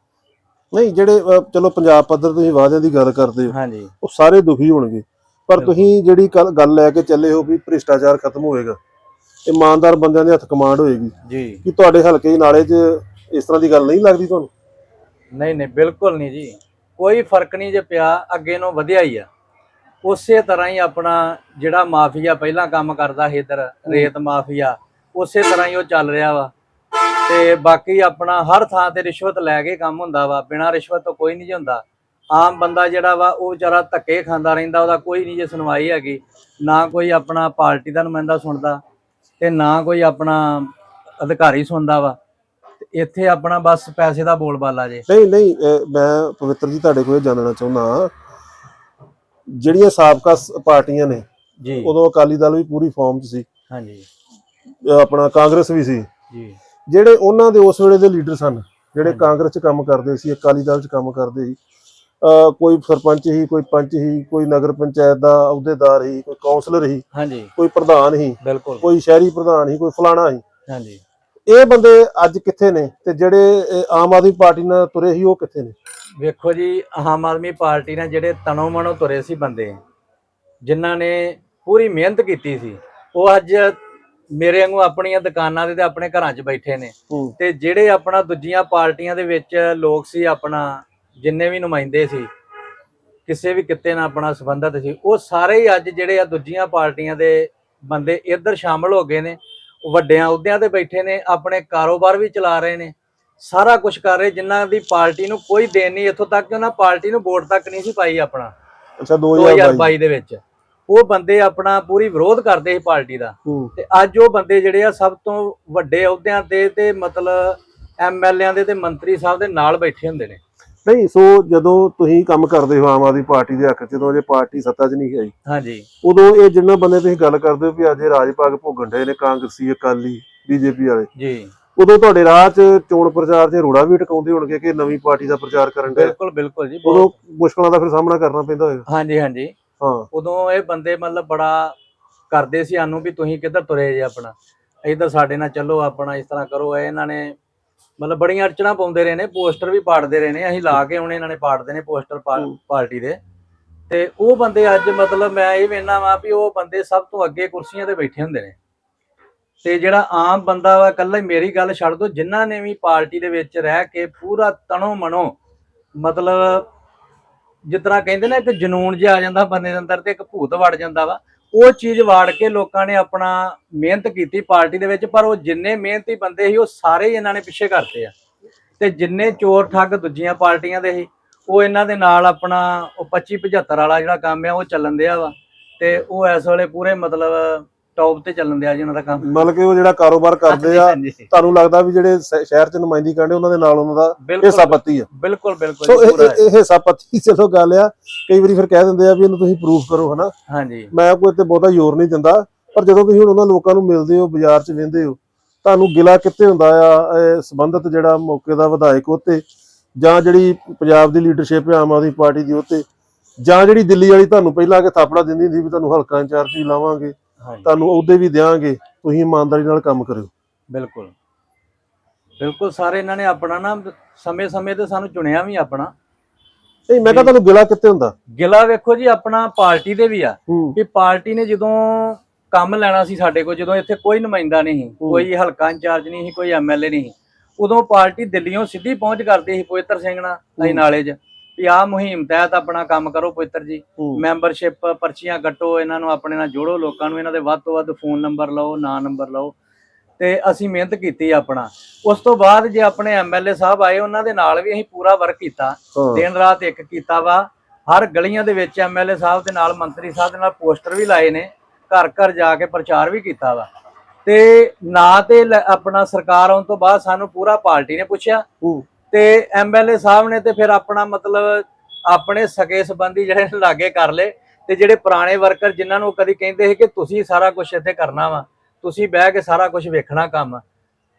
ਨਹੀਂ ਜਿਹੜੇ ਅਹ, ਚਲੋ ਪੰਜਾਬ ਪੱਧਰ ਤੁਸੀਂ ਵਾਅਦਿਆਂ ਦੀ ਗੱਲ ਕਰਦੇ ਹੋ ਹਾਂਜੀ। ਉਹ ਸਾਰੇ ਦੁਖੀ ਹੋਣਗੇ। ਪਰ। ਤੁਸੀਂ ਜਿਹੜੀ ਗੱਲ ਲੈ ਕੇ ਚੱਲੇ ਹੋ ਵੀ ਭ੍ਰਿਸ਼ਟਾਚਾਰ ਖਤਮ ਹੋਏਗਾ ਇਮਾਨਦਾਰ ਬੰਦਿਆਂ ਦੇ ਹੱਥ ਕਮਾਂਡ ਹੋਏਗੀ ਜੀ। ਕਿ ਤੁਹਾਡੇ ਹਲਕੇ ਦੇ ਨਾਲੇ 'ਚ ਇਸ ਤਰ੍ਹਾਂ ਦੀ ਗੱਲ ਨਹੀਂ ਲੱਗਦੀ ਤੁਹਾਨੂੰ? ਨਹੀਂ ਨਹੀਂ ਬਿਲਕੁਲ ਨਹੀਂ ਜੀ। ਕੋਈ ਫ਼ਰਕ ਨਹੀਂ ਜੇ ਪਿਆ ਅੱਗੇ ਨੂੰ ਵਧਿਆ ਹੀ ਆ। ਉਸੇ ਤਰ੍ਹਾਂ ਹੀ ਆਪਣਾ ਜਿਹੜਾ ਮਾਫੀਆ ਪਹਿਲਾਂ ਕੰਮ ਕਰਦਾ ਸੀ ਇੱਧਰ ਰੇਤ ਮਾਫੀਆ ਉਸੇ ਤਰ੍ਹਾਂ ਹੀ ਉਹ ਚੱਲ ਰਿਹਾ ਵਾ। ਤੇ ਬਾਕੀ ਆਪਣਾ ਹਰ ਥਾਂ ਤੇ ਰਿਸ਼ਵਤ ਲੈ ਕੇ ਕੰਮ ਹੁੰਦਾ ਵਾ ਬਿਨਾਂ ਰਿਸ਼ਵਤ ਤੋਂ ਕੋਈ ਨਹੀਂ ਹੁੰਦਾ। ਆਮ ਬੰਦਾ ਜਿਹੜਾ ਵਾ ਉਹ ਵਿਚਾਰਾ ਧੱਕੇ ਖਾਂਦਾ ਰਹਿੰਦਾ ਉਹਦਾ ਕੋਈ ਨਹੀਂ ਜੇ ਸੁਣਵਾਈ ਹੈਗੀ। ਨਾ ਕੋਈ ਆਪਣਾ ਪਾਰਟੀ ਦਾ ਨੁਮਾਇੰਦਾ ਸੁਣਦਾ ਤੇ ਨਾ ਕੋਈ ਆਪਣਾ ਅਧਿਕਾਰੀ ਸੁਣਦਾ ਵਾ। ਇੱਥੇ ਆਪਣਾ ਬਸ ਪੈਸੇ ਦਾ ਬੋਲਬਾਲਾ ਜੇ। ਨਹੀਂ ਨਹੀਂ ਮੈਂ ਪਵਿੱਤਰ ਜੀ ਤੁਹਾਡੇ ਕੋਲ ਜਾਣਨਾ ਚਾਹੁੰਦਾ ਜਿਹੜੀਆਂ ਸਾਬਕਾ ਪਾਰਟੀਆਂ ਨੇ ਜੀ। ਉਦੋਂ ਅਕਾਲੀ ਦਲ ਵੀ ਪੂਰੀ ਫਾਰਮ 'ਚ ਸੀ। ਹਾਂਜੀ। ਆਪਣਾ ਕਾਂਗਰਸ ਵੀ ਸੀ। ਜੀ। ਜਿਹੜੇ ਉਹਨਾਂ ਦੇ ਉਸ ਵੇਲੇ ਦੇ ਲੀਡਰ ਸਨ ਜਿਹੜੇ। ਕਾਂਗਰਸ 'ਚ ਕੰਮ ਕਰਦੇ ਸੀ ਅਕਾਲੀ ਦਲ 'ਚ ਕੰਮ ਕਰਦੇ ਸੀ ਕੋਈ ਸਰਪੰਚ ਹੀ ਕੋਈ ਪੰਚ ਹੀ ਕੋਈ ਨਗਰ ਪੰਚਾਇਤ ਦਾ ਅਹੁਦੇਦਾਰ ਹੀ ਕੋਈ ਕਾਉਂਸਲਰ ਹੀ ਹਾਂਜੀ। ਕੋਈ ਪ੍ਰਧਾਨ ਹੀ ਬਿਲਕੁਲ। ਕੋਈ ਸ਼ਹਿਰੀ ਪ੍ਰਧਾਨ ਹੀ ਕੋਈ ਫਲਾਣਾ ਹੀ। ਹਾਂਜੀ। ਇਹ ਬੰਦੇ ਅੱਜ ਕਿੱਥੇ ਨੇ ਤੇ ਜਿਹੜੇ ਆਮ ਆਦਮੀ ਪਾਰਟੀ ਨਾਲ ਤੁਰੇ ਸੀ ਉਹ ਕਿੱਥੇ ਨੇ? ਵੇਖੋ ਜੀ ਆਮ ਆਦਮੀ ਪਾਰਟੀ ਨੇ ਜਿਹੜੇ ਤਨੋਂ ਮਨੋਂ ਤੁਰੇ ਸੀ ਬੰਦੇ ਜਿਨ੍ਹਾਂ ਨੇ ਪੂਰੀ ਮਿਹਨਤ ਕੀਤੀ ਸੀ ਉਹ ਅੱਜ ਮੇਰੇ ਵਾਂਗੂ ਆਪਣੀਆਂ ਦੁਕਾਨਾਂ ਦੇ ਤੇ ਆਪਣੇ ਘਰਾਂ 'ਚ ਬੈਠੇ ਨੇ। ਹੂੰ। ਤੇ ਜਿਹੜੇ ਆਪਣਾ ਦੂਜੀਆਂ ਪਾਰਟੀਆਂ ਦੇ ਵਿੱਚ ਲੋਕ ਸੀ ਆਪਣਾ ਜਿੰਨੇ ਵੀ ਨੁਮਾਇੰਦੇ ਸੀ ਕਿਸੇ ਵੀ ਕਿੱਤੇ ਨਾਲ ਆਪਣਾ ਸੰਬੰਧਤ ਸੀ ਉਹ ਸਾਰੇ ਹੀ ਅੱਜ ਜਿਹੜੇ ਆ ਦੂਜੀਆਂ ਪਾਰਟੀਆਂ ਦੇ ਬੰਦੇ ਇੱਧਰ ਸ਼ਾਮਲ ਹੋ ਗਏ ਨੇ ਉਹ ਵੱਡਿਆਂ ਅਹੁਦਿਆਂ ਤੇ ਬੈਠੇ ਨੇ ਆਪਣੇ ਕਾਰੋਬਾਰ ਵੀ ਚਲਾ ਰਹੇ ਨੇ ਸਾਰਾ ਕੁਝ ਕਰ ਰਹੇ ਜਿਨ੍ਹਾਂ ਦੀ ਪਾਰਟੀ ਨੂੰ ਕੋਈ ਦੇਣ ਨਹੀਂ ਇੱਥੋਂ ਤੱਕ ਕਿ ਉਹਨਾਂ ਪਾਰਟੀ ਨੂੰ ਵੋਟ ਤੱਕ ਨਹੀਂ ਸੀ ਪਾਈ ਆਪਣਾ। ਅੱਛਾ 2022 2022 ਦੇ ਵਿੱਚ। ਉਹ ਬੰਦੇ ਆਪਣਾ ਪੂਰੀ ਵਿਰੋਧ ਕਰਦੇ ਸੀ ਪਾਰਟੀ ਦਾ। ਤੇ ਅੱਜ ਉਹ ਬੰਦੇ ਜਿਹੜੇ ਆ ਸਭ ਤੋਂ ਵੱਡੇ ਅਹੁਦਿਆਂ ਤੇ ਤੇ ਮਤਲਬ ਐਮਐਲਏਆਂ ਦੇ ਤੇ ਮੰਤਰੀ ਸਾਹਿਬ ਦੇ ਨਾਲ ਬੈਠੇ ਹੁੰਦੇ ਨੇ। ਨਹੀਂ ਸੋ ਜਦੋਂ ਤੁਸੀਂ ਕੰਮ ਕਰਦੇ ਹੋ ਆਮ ਆਦਮੀ ਪਾਰਟੀ ਦੇ ਹੱਕ 'ਚ, ਜਦੋਂ ਜੇ ਪਾਰਟੀ ਸੱਤਾ 'ਚ ਨਹੀਂ ਆਈ ਹਾਂਜੀ। ਉਦੋਂ ਇਹ ਜਿੰਨਾ ਬੰਦੇ ਤੁਸੀਂ ਗੱਲ ਕਰਦੇ ਹੋ ਵੀ ਅੱਜ ਇਹ ਰਾਜ ਭਾਗ ਭੋਗਣ ਡਏ ਨੇ ਕਾਂਗਰਸੀ ਅਕਾਲੀ ਬੀਜੇਪੀ ਵਾਲੇ। ਜੀ। ਉਦੋਂ ਤੁਹਾਡੇ ਰਾਹ 'ਚ ਚੋਣ ਪ੍ਰਚਾਰ 'ਚ ਰੋੜਾ ਵੀ ਟਕਾਉਂਦੇ ਹੋਣਗੇ ਕਿ ਨਵੀਂ ਪਾਰਟੀ ਦਾ ਪ੍ਰਚਾਰ ਕਰਨ ਦੇ ਬਿਲਕੁਲ ਬਿਲਕੁਲ ਜੀ ਉਦੋਂ ਮੁਸ਼ਕਲਾਂ ਦਾ ਫਿਰ ਸਾਹਮਣਾ ਕਰਨਾ ਪੈਂਦਾ ਹੋਏਗਾ। ਹਾਂਜੀ ਹਾਂਜੀ। ਉਦੋਂ ਇਹ ਬੰਦੇ ਮਤਲਬ ਬੜਾ ਕਰਦੇ ਸੀ ਸਾਨੂੰ ਵੀ ਤੁਸੀਂ ਕਿੱਧਰ ਤੁਰੇ ਜੇ ਆਪਣਾ। ਇੱਧਰ ਸਾਡੇ ਨਾਲ ਚੱਲੋ ਆਪਣਾ ਇਸ ਤਰ੍ਹਾਂ ਕਰੋ। ਇਹ ਇਹਨਾਂ ਨੇ ਮਤਲਬ ਬੜੀਆਂ ਅੜਚਣਾ ਪਾਉਂਦੇ ਰਹੇ ਨੇ ਪੋਸਟਰ ਵੀ ਪਾੜਦੇ ਰਹੇ ਨੇ। ਅਸੀਂ ਲਾ ਕੇ ਹੁਣ ਇਹਨਾਂ ਨੇ ਪਾੜਦੇ ਨੇ ਪੋਸਟਰ। ਪਾਰਟੀ ਦੇ। ਤੇ ਉਹ ਬੰਦੇ ਅੱਜ ਮਤਲਬ ਮੈਂ ਇਹ ਵੇਖਣਾ ਵਾ ਵੀ ਉਹ ਬੰਦੇ ਸਭ ਤੋਂ ਅੱਗੇ ਕੁਰਸੀਆਂ ਤੇ ਬੈਠੇ ਹੁੰਦੇ ਨੇ। ਤੇ ਜਿਹੜਾ ਆਮ ਬੰਦਾ ਵਾ ਇਕੱਲਾ ਹੀ ਮੇਰੀ ਗੱਲ ਛੱਡ ਦੋ ਜਿਨ੍ਹਾਂ ਨੇ ਵੀ ਪਾਰਟੀ ਦੇ ਵਿੱਚ ਰਹਿ ਕੇ ਪੂਰਾ ਤਣੋ ਮਨੋ ਮਤਲਬ ਜਿਸ ਤਰ੍ਹਾਂ ਕਹਿੰਦੇ ਨੇ ਇੱਕ ਜਨੂਨ ਜਿਹਾ ਆ ਜਾਂਦਾ ਬੰਦੇ ਦੇ ਅੰਦਰ ਤੇ ਇੱਕ ਭੂਤ ਵੜ ਜਾਂਦਾ ਵਾ, ਉਹ ਚੀਜ਼ ਵਾੜ ਕੇ ਲੋਕਾਂ ਨੇ ਆਪਣਾ ਮਿਹਨਤ ਕੀਤੀ ਪਾਰਟੀ ਦੇ ਵਿੱਚ, ਪਰ ਉਹ ਜਿੰਨੇ ਮਿਹਨਤੀ ਬੰਦੇ ਸੀ, ਉਹ ਸਾਰੇ ਹੀ ਇਹਨਾਂ ਨੇ ਪਿੱਛੇ ਕਰਤੇ ਆ। ਤੇ ਜਿੰਨੇ ਚੋਰ ਠੱਗ ਦੂਜੀਆਂ ਪਾਰਟੀਆਂ ਦੇ ਸੀ, ਉਹ ਇਹਨਾਂ ਦੇ ਨਾਲ ਆਪਣਾ ਉਹ 25 75 ਵਾਲਾ ਜਿਹੜਾ ਕੰਮ ਆ, ਉਹ ਚੱਲਣ ਦਿਆ ਵਾ। ਤੇ ਉਹ ਇਸ ਵੇਲੇ ਪੂਰੇ ਮਤਲਬ ਟੌਪ ਤੇ ਚੱਲਣ ਦਿਆ ਜੀ ਉਹਨਾਂ ਦਾ ਕੰਮ। ਮਤਲਬ ਕਿ ਉਹ ਜਿਹੜਾ ਕਾਰੋਬਾਰ ਕਰਦੇ ਆ ਹਾਂਜੀ, ਹਾਂਜੀ। ਤੁਹਾਨੂੰ ਲੱਗਦਾ ਵੀ ਜਿਹੜੇ ਸ਼- ਸ਼ਹਿਰ 'ਚ ਨੁਮਾਇੰਦਗੀ ਕਰਦੇ ਉਹਨਾਂ ਦੇ ਨਾਲ ਉਹਨਾਂ ਦਾ ਬਿਲਕੁਲ ਹਿੱਸਾ ਪੱਤੀ ਆ? ਬਿਲਕੁਲ ਬਿਲਕੁਲ ਸੋ ਜੀ, ਇਹ ਪੂਰਾ ਇਹ- ਪੱਤੀ ਚਲੋ ਗੱਲ ਆ ਕਈ ਵਾਰੀ ਫਿਰ ਕਹਿ ਦਿੰਦੇ ਆ ਵੀ ਇਹਨੂੰ ਤੁਸੀਂ ਪ੍ਰੂਫ ਕਰੋ ਹਨਾ? ਹਾਂਜੀ। ਮੈਂ ਕੋਈ ਤੇ ਬਹੁਤਾ ਜ਼ੋਰ ਨਹੀਂ ਦਿੰਦਾ ਪਰ ਜਦੋਂ ਤੁਸੀਂ ਹੁਣ ਉਹਨਾਂ ਲੋਕਾਂ ਨੂੰ ਮਿਲਦੇ ਹੋ ਬਾਜ਼ਾਰ 'ਚ ਵੇਂਦੇ ਹੋ ਤੁਹਾਨੂੰ ਗਿਲਾ ਕਿੱਥੇ ਹੁੰਦਾ ਆ ਇਹ ਸੰਬੰਧਿਤ ਜਿਹੜਾ ਮੌਕੇ ਦਾ ਵਿਧਾਇਕ ਉੱਤੇ ਜਾਂ ਜਿਹੜੀ ਪੰਜਾਬ ਦੀ ਲੀਡਰਸ਼ਿਪ ਆਮ ਆਦਮੀ ਪਾਰਟੀ ਦੀ ਉੱਤੇ ਜਾਂ ਜਿਹੜੀ ਦਿੱਲੀ ਵਾਲੀ ਤੁਹਾਨੂੰ ਪਹਿਲਾਂ ਕਿ ਥਾਪੜਾ ਦਿੰਦੀ ਹੁੰਦੀ ਵੀ ਤੁਹਾਨੂੰ ਹਲਕਾ ਇੰਚਾਰਜ ਵੀ ਲਾਵਾਂਗੇ ਤੁਹਾਨੂੰ ਅਹੁਦੇ ਵੀ ਦਿਆਂਗੇ ਤੁਸੀਂ ਇਮਾਨਦਾਰੀ ਨਾਲ ਕੰਮ ਕਰਿਓ। ਬਿਲਕੁਲ। ਬਿਲਕੁਲ ਸਾਰੇ ਇਹਨਾਂ ਨੇ ਆਪਣਾ ਨਾ ਸਮੇਂ-ਸਮੇਂ ਤੇ ਸਾਨੂੰ ਚੁਣਿਆ ਵੀ ਆਪਣਾ। ਨਹੀਂ ਮੈਂ ਕਿਹਾ ਤੁਹਾਨੂੰ ਗਿਲਾ ਕਿੱਥੇ ਹੁੰਦਾ? ਗਿਲਾ ਵੇਖੋ ਜੀ ਆਪਣਾ ਪਾਰਟੀ ਦੇ ਵੀ ਆ। ਵੀ ਪਾਰਟੀ ਨੇ ਜਦੋਂ ਕੰਮ ਲੈਣਾ ਸੀ ਸਾਡੇ ਕੋਲ ਜਦੋਂ ਇੱਥੇ ਕੋਈ ਨੁਮਾਇੰਦਾ ਨਹੀਂ ਸੀ, ਕੋਈ ਹਲਕਾ ਇੰਚਾਰਜ ਨਹੀਂ ਸੀ ਕੋਈ ਐਮਐਲਏ ਨਹੀਂ ਸੀ, ਉਦੋਂ ਪਾਰਟੀ ਦਿੱਲੀੋਂ ਸਿੱਧੀ ਪਹੁੰਚ ਕਰਦੀ ਸੀ ਪਵਿੱਤਰ ਸਿੰਘ ਨਾਲ ਅਸੀਂ ਨਾਲੇ 'ਚ। ਵੀ ਆਹ ਮੁਹਿੰਮ ਤਹਿਤ ਆਪਣਾ ਕੰਮ ਕਰੋ ਪਵਿੱਤਰ ਜੀ। ਹੂੰ। ਮੈਂਬਰਸ਼ਿਪ ਪਰਚੀਆਂ ਕੱਟੋ ਇਹਨਾਂ ਨੂੰ ਆਪਣੇ ਨਾਲ ਜੋੜੋ ਲੋਕਾਂ ਨੂੰ ਇਹਨਾਂ ਦੇ ਵੱਧ ਤੋਂ ਵੱਧ ਫੋਨ ਨੰਬਰ ਲਓ ਨਾਂ ਨੰਬਰ ਲਓ। ਤੇ ਅਸੀਂ ਮਿਹਨਤ ਕੀਤੀ ਆਪਣਾ। ਉਸ ਤੋਂ ਬਾਅਦ ਜੇ ਆਪਣੇ ਐਮਐਲਏ ਸਾਹਿਬ ਆਏ ਉਹਨਾਂ ਦੇ ਨਾਲ ਵੀ ਅਸੀਂ ਪੂਰਾ ਵਰਕ ਕੀਤਾ। ਹਾਂ। ਦਿਨ ਰਾਤ ਇੱਕ ਕੀਤਾ ਵਾ। ਹਰ ਗਲੀਆਂ ਦੇ ਵਿੱਚ ਐਮਐਲਏ ਸਾਹਿਬ ਦੇ ਨਾਲ ਮੰਤਰੀ ਸਾਹਿਬ ਦੇ ਨਾਲ ਪੋਸਟਰ ਵੀ ਲਾਏ ਨੇ। ਘਰ ਘਰ ਜਾ ਕੇ ਪ੍ਰਚਾਰ ਵੀ ਕੀਤਾ ਵਾ। ਤੇ ਨਾ ਤੇ ਲ- ਆਪਣਾ ਸਰਕਾਰ ਆਉਣ ਤੋਂ ਬਾਅਦ ਸਾਨੂੰ ਪੂਰਾ ਪਾਰਟੀ ਨੇ ਪੁੱਛਿਆ। ਹੂੰ। ਤੇ ਐਮਐਲਏ ਸਾਹਿਬ ਨੇ ਤੇ ਫਿਰ ਆਪਣਾ ਮਤਲਬ ਆਪਣੇ ਸਕੇ ਸੰਬੰਧੀ ਜਿਹੜੇ ਲਾਗੇ ਕਰ ਲਏ ਤੇ ਜਿਹੜੇ ਪੁਰਾਣੇ ਵਰਕਰ ਜਿਨ੍ਹਾਂ ਨੂੰ ਕਦੀ ਕਹਿੰਦੇ ਸੀ ਕਿ ਤੁਸੀਂ ਸਾਰਾ ਕੁਝ ਇੱਥੇ ਕਰਨਾ ਵਾ ਤੁਸੀਂ ਬਹਿ ਕੇ ਸਾਰਾ ਕੁਝ ਵੇਖਣਾ ਕੰਮ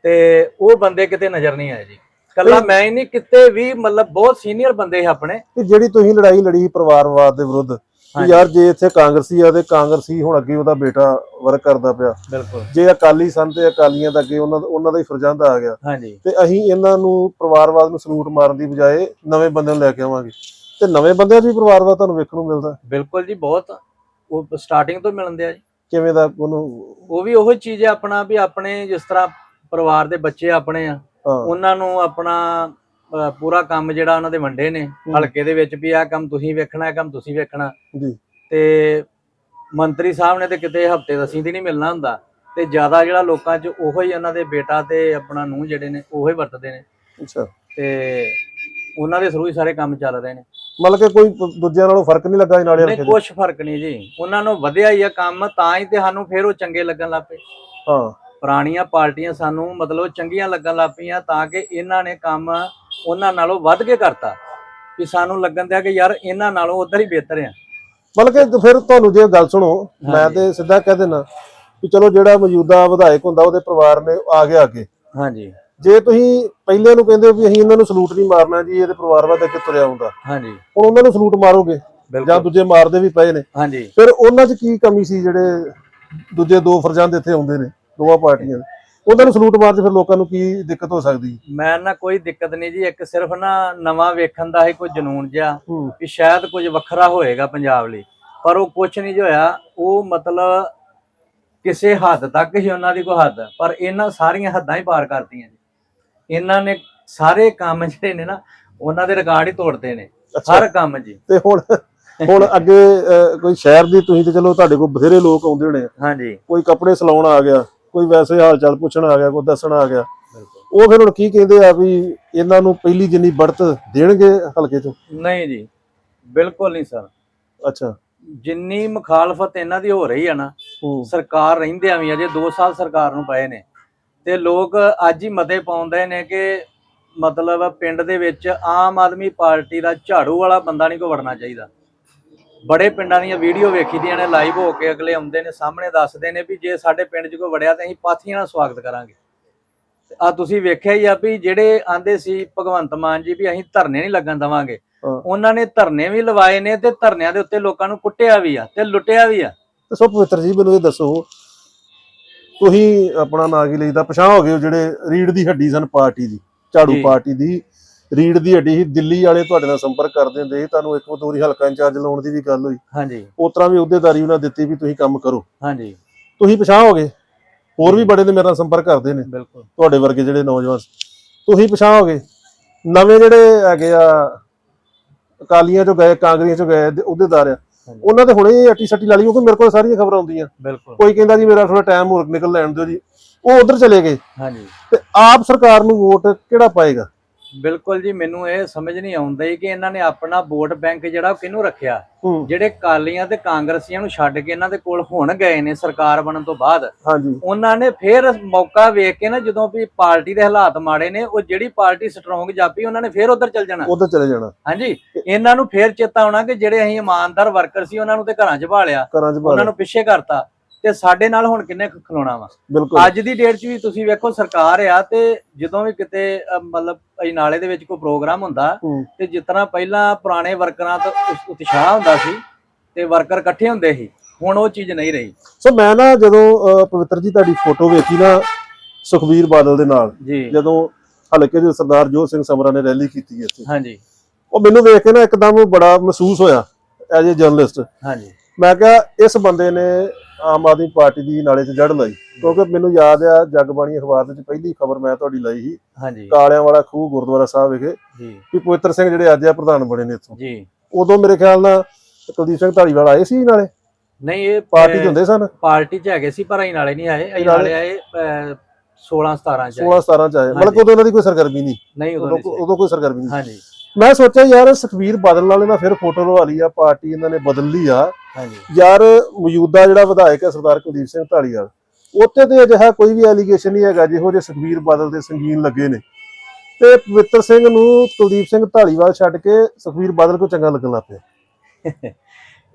ਤੇ ਉਹ ਬੰਦੇ ਕਿਤੇ ਨਜ਼ਰ ਨਹੀਂ ਆਏ ਜੀ। ਕੱਲਾ ਮੈਂ ਹੀ ਨਹੀਂ ਕਿਤੇ ਵੀ ਮਤਲਬ ਬਹੁਤ ਸੀਨੀਅਰ ਬੰਦੇ ਸੀ ਆਪਣੇ। ਕਿ ਜਿਹੜੀ ਤੁਸੀਂ ਲੜਾਈ ਲੜੀ ਪਰਿਵਾਰਵਾਦ ਦੇ ਵਿਰੁੱਧ ਕਿ। ਯਾਰ ਜੇ ਇੱਥੇ ਕਾਂਗਰਸੀ ਆ ਤੇ ਕਾਂਗਰਸੀ ਹੁਣ ਅੱਗੇ ਉਹਦਾ ਬੇਟਾ ਵਰਕ ਕਰਦਾ ਪਿਆ। ਬਿਲਕੁਲ। ਜੇ ਅਕਾਲੀ ਸਨ ਤੇ ਅਕਾਲੀਆਂ ਦਾ ਅੱਗੇ ਉਹਨਾਂ ਉਹਨਾਂ ਦਾ ਹੀ ਫਰਜ਼ੰਦ ਆ ਗਿਆ। ਹਾਂਜੀ। ਤੇ ਅਸੀਂ ਇਹਨਾਂ ਨੂੰ ਪਰਿਵਾਰਵਾਦ ਨੂੰ ਸਲੂਟ ਮਾਰਨ ਦੀ ਬਜਾਏ ਨਵੇਂ ਬੰਦਿਆਂ ਨੂੰ ਲੈ ਕੇ ਆਵਾਂਗੇ। ਤੇ ਨਵੇਂ ਬੰਦਿਆਂ 'ਚ ਵੀ ਪਰਿਵਾਰਵਾਦ ਤੁਹਾਨੂੰ ਵੇਖਣ ਨੂੰ ਮਿਲਦਾ। ਬਿਲਕੁਲ ਜੀ ਬਹੁਤ ਉਹ ਸਟਾਰਟਿੰਗ ਤੋਂ ਮਿਲਦੇ ਆ ਜੀ। ਕਿਵੇਂ ਦਾ ਉਹਨੂੰ ਉਹ ਵੀ ਉਹੀ ਚੀਜ਼ ਹੈ ਆਪਣਾ ਵੀ ਆਪਣੇ ਜਿਸ ਤਰ੍ਹਾਂ ਪਰਿਵਾਰ ਦੇ ਬੱਚੇ ਆਪਣੇ ਆ ਉਹਨਾਂ ਨੂੰ ਆਪਣਾ ਪੂਰਾ ਕੰਮ ਜਿਹੜਾ ਉਹਨਾਂ ਦੇ ਵੰਡੇ ਨੇ ਹਲਕੇ ਦੇ ਵਿੱਚ ਵੀ ਆਹ ਕੰਮ ਤੁਸੀਂ ਵੇਖਣਾ ਇਹ ਕੰਮ ਤੁਸੀਂ ਵੇਖਣਾ। ਜੀ। ਤੇ ਮੰਤਰੀ ਸਾਹਿਬ ਨੇ ਤੇ ਕਿਤੇ ਹਫ਼ਤੇ ਦਸੀਂ ਦੀ ਨਹੀਂ ਮਿਲਣਾ ਹੁੰਦਾ। ਤੇ ਜ਼ਿਆਦਾ ਜਿਹੜਾ ਲੋਕਾਂ 'ਚ ਉਹੋ ਹੀ ਉਹਨਾਂ ਦੇ ਬੇਟਾ ਤੇ ਆਪਣਾ ਨੂੰਹ ਜਿਹੜੇ ਨੇ ਉਹੋ ਹੀ ਵਰਤਦੇ ਨੇ। ਅੱਛਾ। ਤੇ ਉਹਨਾਂ ਦੇ ਥਰੂ ਹੀ ਸਾਰੇ ਕੰਮ ਚੱਲ ਰਹੇ ਨੇ। ਮਤਲਬ ਕਿ ਕੋਈ ਦੂਜਿਆਂ ਨਾਲੋਂ ਫ਼ਰਕ ਨਹੀਂ ਲੱਗਾ ਨਾਲੇ ਨਹੀਂ ਕੁਝ ਫ਼ਰਕ ਨਹੀਂ ਜੀ। ਉਹਨਾਂ ਨੂੰ ਵਧਿਆ ਹੀ ਆ ਕੰਮ ਤਾਂ ਹੀ ਤੇ ਸਾਨੂੰ ਫਿਰ ਉਹ ਚੰਗੇ ਲੱਗਣ ਲੱਗ ਪਏ। ਹਾਂ। ਪੁਰਾਣੀਆਂ ਪਾਰਟੀਆਂ ਸਾਨੂੰ ਮਤਲਬ ਚੰਗੀਆਂ ਲੱਗਣ ਲੱਗ ਪਈਆਂ ਤਾਂ ਕਿ ਇਹਨਾਂ ਨੇ ਕੰਮ ਉਹਨਾਂ ਨਾਲੋਂ ਵੱਧ ਕੇ ਕਰਤਾ। ਵੀ ਸਾਨੂੰ ਲੱਗਣ ਦਿਆ ਕਿ ਯਾਰ ਇਹਨਾਂ ਨਾਲੋਂ ਉਧਰ ਹੀ ਬਿਹਤਰ ਆ। ਮਤਲਬ ਕਿ ਫਿਰ ਤੁਹਾਨੂੰ ਜੇ ਗੱਲ ਸੁਣੋ ਮੈਂ। ਤੇ ਸਿੱਧਾ ਕਹਿ ਦੇਣਾ ਵੀ ਚਲੋ ਜਿਹੜਾ ਮੌਜੂਦਾ ਵਿਧਾਇਕ ਹੁੰਦਾ ਉਹਦੇ ਪਰਿਵਾਰ ਨੇ ਆ ਗਿਆ ਅੱਗੇ। ਹਾਂਜੀ। ਜੇ ਤੁਸੀਂ ਪਹਿਲੇ ਨੂੰ ਕਹਿੰਦੇ ਹੋ ਵੀ ਅਸੀਂ ਇਹਨਾਂ ਨੂੰ ਸਲੂਟ ਨਹੀਂ ਮਾਰਨਾ ਜੀ ਇਹਦੇ ਪਰਿਵਾਰਵਾਦ ਅੱਗੇ ਤੁਰਿਆ ਹੁੰਦਾ? ਹਾਂਜੀ। ਹੁਣ ਉਹਨਾਂ ਨੂੰ ਸਲੂਟ ਮਾਰੋਗੇ? ਜਾਂ ਦੂਜੇ ਮਾਰਦੇ ਵੀ ਪਏ ਨੇ। ਹਾਂਜੀ। ਫਿਰ ਉਹਨਾਂ 'ਚ ਕੀ ਕਮੀ ਸੀ ਜਿਹੜੇ ਦੂਜੇ ਦੋ ਫਰਜ਼ੰਦ ਇੱਥੇ ਆਉਂਦੇ ਨੇ ਦੋਵਾਂ ਪਾਰਟੀਆਂ ਦੇ? ਉਹਨਾਂ ਨੂੰ ਸਲੂਟ ਮਾਰ 'ਚ ਫਿਰ ਲੋਕਾਂ ਨੂੰ ਕੀ ਦਿੱਕਤ ਹੋ ਸਕਦੀ? ਮੈਂ ਨਾ ਕੋਈ ਦਿੱਕਤ ਨਹੀਂ ਜੀ ਇੱਕ ਸਿਰਫ ਨਾ ਨਵਾਂ ਵੇਖਣ ਦਾ ਹੀ ਕੋਈ ਜਨੂਨ ਜਿਹਾ ਹੂੰ। ਵੀ ਸ਼ਾਇਦ ਕੁਝ ਵੱਖਰਾ ਹੋਏਗਾ ਪੰਜਾਬ ਲਈ। ਪਰ ਉਹ ਕੁਝ ਨਹੀਂ ਜੋ ਹੋਇਆ ਉਹ ਮਤਲਬ ਕਿਸੇ ਹੱਦ ਤੱਕ ਹੀ ਉਹਨਾਂ ਦੀ ਕੋਈ ਹੱਦ ਪਰ ਇਹਨਾਂ ਸਾਰੀਆਂ ਹੱਦਾਂ ਹੀ ਪਾਰ ਕਰਤੀਆਂ ਜੀ। ਇਹਨਾਂ ਨੇ ਸਾਰੇ ਕੰਮ ਜਿਹੜੇ ਨੇ ਨਾ ਉਹਨਾਂ ਦੇ ਰਿਕਾਰਡ ਹੀ ਤੋੜਦੇ ਨੇ। ਹਰ ਕੰਮ ਜੀ। ਤੇ ਹੁਣ ਹੁਣ ਅੱਗੇ ਅਹ, ਕੋਈ ਸ਼ਹਿਰ ਦੀ ਤੁਸੀਂ ਤੇ ਚਲੋ ਤੁਹਾਡੇ ਕੋਲ ਬਥੇਰੇ ਲੋਕ ਆਉਂਦੇ ਹੋਣੇ ਆ। ਹਾਂਜੀ। ਕੋਈ ਕੱਪੜੇ ਸਿਲਾਉਣ ਆ ਗਿਆ। ਕੋਈ ਵੈਸੇ ਹਾਲ ਚਾਲ ਪੁੱਛਣ ਆ ਗਿਆ ਕੋਈ ਦੱਸਣ ਆ ਗਿਆ। ਉਹ ਫਿਰ ਹੁਣ ਕੀ ਕਹਿੰਦੇ ਆ ਵੀ ਇਹਨਾਂ ਨੂੰ ਪਹਿਲੀ ਜਿੰਨੀ ਬੜਤ ਦੇਣਗੇ ਹਲਕੇ ਚੋਂ? ਨਹੀਂ ਜੀ ਬਿਲਕੁਲ ਨਹੀਂ ਸਰ। ਅੱਛਾ। ਜਿੰਨੀ ਮੁਖਾਲਫਤ ਇਹਨਾਂ ਦੀ ਹੋ ਰਹੀ ਆ ਨਾ ਸਰਕਾਰ ਰਹਿੰਦਿਆਂ ਵੀ ਅਜੇ 2 ਸਾਲ ਸਰਕਾਰ ਨੂੰ ਪਏ ਨੇ। ਤੇ ਲੋਕ ਅੱਜ ਹੀ ਮਤੇ ਪਾਉਂਦੇ ਨੇ ਕਿ ਮਤਲਬ ਪਿੰਡ ਦੇ ਵਿੱਚ ਆਮ ਆਦਮੀ ਪਾਰਟੀ ਦਾ ਝਾੜੂ ਵਾਲਾ ਬੰਦਾ ਨਹੀਂ ਕੋ ਵੜਨਾ ਚਾਹੀਦਾ। ਬੜੇ ਪਿੰਡਾਂ ਦੀਆਂ ਵੀਡੀਓ ਵੇਖੀਦੀਆਂ ਨੇ ਲਾਈਵ ਹੋ ਕੇ ਅਗਲੇ ਆਉਂਦੇ ਨੇ ਸਾਹਮਣੇ ਦੱਸਦੇ ਨੇ ਵੀ ਜੇ ਸਾਡੇ ਪਿੰਡ 'ਚ ਕੋਈ ਵੜਿਆ ਤਾਂ ਅਸੀਂ ਪਾਥੀਆਂ ਨਾਲ ਸਵਾਗਤ ਕਰਾਂਗੇ ਆ ਤੁਸੀਂ ਵੇਖਿਆ ਹੀ ਆ ਵੀ ਜਿਹੜੇ ਆਂਦੇ ਸੀ ਭਗਵੰਤ ਮਾਨ ਜੀ ਵੀ ਅਸੀਂ ਧਰਨੇ ਨਹੀਂ ਲੱਗਣ ਦਵਾਂਗੇ। ਉਹਨਾਂ ਨੇ ਧਰਨੇ ਵੀ ਲਵਾਏ ਨੇ ਤੇ ਧਰਨਿਆਂ ਦੇ ਉੱਤੇ ਲੋਕਾਂ ਨੂੰ ਕੁੱਟਿਆ ਵੀ ਆ ਤੇ ਲੁੱਟਿਆ ਵੀ ਆ ਸੋ ਪਵਿੱਤਰ ਜੀ ਮੈਨੂੰ ਇਹ ਦੱਸੋ ਤੁਸੀਂ ਆਪਣਾ ਨਾਂ ਕੀ ਲਈਦਾ ਪਛਾਣ ਹੋ ਗਏ ਜਿਹੜੇ ਰੀੜ ਦੀ ਹੱਡੀ ਸਨ ਪਾਰਟੀ ਦੀ ਝਾੜੂ। ਪਾਰਟੀ ਦੀ ਰੀੜ ਦੀ ਹੱਡੀ ਸੀ ਦਿੱਲੀ ਵਾਲੇ ਤੁਹਾਡੇ ਨਾਲ ਸੰਪਰਕ ਕਰਦੇ ਹੁੰਦੇ ਸੀ ਤੁਹਾਨੂੰ ਇੱਕ ਵਾਰੀ ਹਲਕਾ ਇੰਚਾਰਜ ਲਾਉਣ ਦੀ ਵੀ ਗੱਲ ਹੋਈ। ਹਾਂਜੀ। ਉਸ ਤਰ੍ਹਾਂ ਵੀ ਅਹੁਦੇਦਾਰੀ ਉਹਨਾਂ ਦਿੱਤੀ ਵੀ ਤੁਸੀਂ ਕੰਮ ਕਰੋ। ਹਾਂਜੀ। ਤੁਸੀਂ ਪਛਾਣ ਹੋ ਗਏ। ਹੋਰ ਵੀ ਬੜੇ ਨੇ ਮੇਰੇ ਨਾਲ ਸੰਪਰਕ ਕਰਦੇ ਨੇ। ਬਿਲਕੁਲ। ਤੁਹਾਡੇ ਵਰਗੇ ਜਿਹੜੇ ਨੌਜਵਾਨ। ਤੁਸੀਂ ਪਛਾਣ ਹੋ ਗਏ। ਨਵੇਂ ਜਿਹੜੇ ਹੈਗੇ ਆ ਅਕਾਲੀਆਂ ਚੋਂ ਗਏ ਕਾਂਗਰੀਆਂ ਚੋਂ ਗਏ ਅਹੁਦੇਦਾਰ ਆ। ਉਹਨਾਂ ਦੇ ਹੁਣੇ ਅੱਟੀ ਸੱਟੀ ਲਾ ਲਈ ਕਿਉਂਕਿ ਮੇਰੇ ਕੋਲ ਸਾਰੀਆਂ ਖਬਰਾਂ ਆਉਂਦੀਆਂ ਬਿਲਕੁਲ। ਕੋਈ ਕਹਿੰਦਾ ਜੀ ਮੇਰਾ ਥੋੜਾ ਟਾਈਮ ਹੋਰ ਨਿਕਲ ਲੈਣ ਦਿਓ ਜੀ। ਉਹ ਉਧਰ ਚਲੇ ਗਏ। ਹਾਂਜੀ। ਤੇ ਆਪ ਸਰਕਾਰ ਨੂੰ ਵੋਟ ਕਿਹੜਾ ਪਾਏਗਾ? ਬਿਲਕੁਲ ਜੀ ਮੈਨੂੰ ਇਹ ਸਮਝ ਨਹੀਂ ਆਉਂਦਾ ਕਿ ਇਹਨਾਂ ਨੇ ਆਪਣਾ ਵੋਟ ਬੈਂਕ ਜਿਹੜਾ ਕਿਹਨੂੰ ਰੱਖਿਆ? ਜਿਹੜੇ ਕਾਲੀਆਂ ਤੇ ਕਾਂਗਰਸੀਆਂ ਨੂੰ ਛੱਡ ਕੇ ਇਹਨਾਂ ਦੇ ਕੋਲ ਹੁਣ ਗਏ ਨੇ ਸਰਕਾਰ ਬਣਨ ਤੋਂ ਬਾਅਦ ਉਹਨਾਂ ਨੇ ਫਿਰ ਮੌਕਾ ਵੇਖ ਕੇ ਨਾ ਜਦੋਂ ਵੀ ਪਾਰਟੀ ਦੇ ਹਾਲਾਤ ਮਾੜੇ ਨੇ ਉਹ ਜਿਹੜੀ ਪਾਰਟੀ ਸਟਰੋਂਗ ਜਾਪੀ ਉਹਨਾਂ ਨੇ ਫਿਰ ਉਧਰ ਚੱਲ ਜਾਣਾ। ਉਧਰ ਚਲੇ ਜਾਣਾ। ਹਾਂਜੀ। ਇਹਨਾਂ ਨੂੰ ਫਿਰ ਚੇਤਾ ਆਉਣਾ ਕਿ ਜਿਹੜੇ ਅਸੀਂ ਇਮਾਨਦਾਰ ਵਰਕਰ ਸੀ ਉਹਨਾਂ ਨੂੰ ਤੇ ਘਰਾਂ 'ਚ ਭਾਲਿਆ। 'ਚ ਉਹਨਾਂ ਨੂੰ ਪਿੱਛੇ ਕਰਤਾ। ਤੇ ਸਾਡੇ ਨਾਲ ਹੁਣ ਕਿੰਨੇ ਖਲੋਣਾ ਵਾ? ਬਿਲਕੁਲ। ਅੱਜ ਦੀ ਡੇਟ 'ਚ ਵੀ ਤੁਸੀਂ ਵੇਖੋ ਸਰਕਾਰ ਆ ਤੇ ਜਦੋਂ ਵੀ ਕਿਤੇ ਮਤਲਬ ਅਸੀਂ ਨਾਲੇ ਦੇ ਵਿੱਚ ਕੋਈ ਪ੍ਰੋਗਰਾਮ ਹੁੰਦਾ। ਤੇ ਜਿਤਨਾ ਪਹਿਲਾਂ ਪੁਰਾਣੇ ਵਰਕਰਾਂ ਤੋਂ ਉਤਸ਼ਾਹ ਹੁੰਦਾ ਸੀ ਤੇ ਵਰਕਰ ਇਕੱਠੇ ਹੁੰਦੇ ਸੀ ਹੁਣ ਉਹ ਚੀਜ਼ ਨਹੀਂ ਰਹੀ। ਸੋ ਮੈਂ ਨਾ ਜਦੋਂ ਪਵਿੱਤਰ ਜੀ ਤੁਹਾਡੀ ਫੋਟੋ ਵੇਖੀ ਨਾ ਸੁਖਬੀਰ ਬਾਦਲ ਦੇ ਨਾਲ ਜਦੋਂ ਹਲਕੇ ਦੇ ਸਰਦਾਰ ਜੋਤ ਸਿੰਘ ਸਮਰਾ ਨੇ ਰੈਲੀ ਕੀਤੀ ਇੱਥੇ। ਹਾਂਜੀ। ਉਹ ਮੈਨੂੰ ਵੇਖ ਕੇ ਨਾ ਇੱਕਦਮ ਬੜਾ ਮਹਿਸੂਸ ਹੋਇਆ ਐਜ ਏ ਜਰਨਲਿਸਟ ਹਾਂਜੀ। ਮੈਂ ਕਿਹਾ ਇਸ ਬੰਦੇ ਨੇ ਆਮ ਆਦਮੀ ਪਾਰਟੀ ਦੀ ਨਾਲੇ 'ਚ ਜੜ ਲਈ। ਕਿਉਂਕਿ ਮੈਨੂੰ ਯਾਦ ਆ ਜਗਬਾਣੀ ਅਖਬਾਰ ਦੇ ਵਿੱਚ ਪਹਿਲੀ ਖਬਰ ਮੈਂ ਤੁਹਾਡੀ ਲਈ ਸੀ। ਹਾਂਜੀ। ਕਾਲਿਆਂ ਵਾਲਾ ਖੂਹ ਗੁਰਦੁਆਰਾ ਸਾਹਿਬ ਵਿਖੇ। ਜੀ। ਵੀ ਪਵਿੱਤਰ ਸਿੰਘ ਜਿਹੜੇ ਅੱਜ ਆ ਪ੍ਰਧਾਨ ਬਣੇ ਨੇ ਇੱਥੋਂ। ਜੀ। ਉਦੋਂ ਮੇਰੇ ਖਿਆਲ ਨਾਲ ਕੁਲਦੀਪ ਸਿੰਘ ਢਾਲੀਵਾਲ ਆਏ ਸੀ ਨਾਲੇ? ਨਹੀਂ ਇਹ ਪਾਰਟੀ 'ਚ ਹੁੰਦੇ ਸਨ? ਪਾਰਟੀ 'ਚ ਹੈਗੇ ਸੀ ਪਰ ਅਸੀਂ ਨਾਲੇ ਨਹੀਂ ਆਏ। ਅਸੀਂ ਨਾਲੇ- ਆਏ 16 17 ਚ ਆਏ। 16 17 ਚ ਆਏ। ਮਤਲਬ ਕਿ ਉਦੋਂ ਇਹਨਾਂ ਦੀ ਕੋਈ ਸਰਗਰਮੀ ਨਹੀਂ। ਨਹੀਂ। ਉਦੋਂ ਕੋਈ ਸਰਗਰਮੀ ਨਹੀਂ ਹਾਂਜੀ। ਮੈਂ ਸੋਚਿਆ ਯਾਰ ਸੁਖਬੀਰ ਬਾਦਲ ਨਾਲ ਇਹਨਾਂ ਫਿਰ ਫੋਟੋ ਲਵਾ ਲਈ ਆ ਪਾਰਟੀ ਇਹਨਾਂ ਨੇ ਬਦਲ ਲਈ ਆ। ਹਾਂਜੀ। ਯਾਰ ਮੌਜੂਦਾ ਜਿਹੜਾ ਵਿਧਾਇਕ ਹੈ ਸਰਦਾਰ ਕੁਲਦੀਪ ਸਿੰਘ ਢਾਲੀਵਾਲ ਉੱਤੇ ਤੇ ਅਜਿਹਾ ਕੋਈ ਵੀ ਐਲੀਗੇਸ਼ਨ ਨਹੀਂ ਹੈਗਾ ਜਿਹੋ ਜਿਹੇ ਸੁਖਬੀਰ ਬਾਦਲ ਦੇ ਸੰਗੀਨ ਲੱਗੇ ਨੇ। ਤੇ ਪਵਿੱਤਰ ਸਿੰਘ ਨੂੰ ਕੁਲਦੀਪ ਸਿੰਘ ਢਾਲੀਵਾਲ ਛੱਡ ਕੇ ਸੁਖਬੀਰ ਬਾਦਲ ਕੋ ਚੰਗਾ ਲੱਗਣ ਲੱਗ ਪਿਆ। <laughs>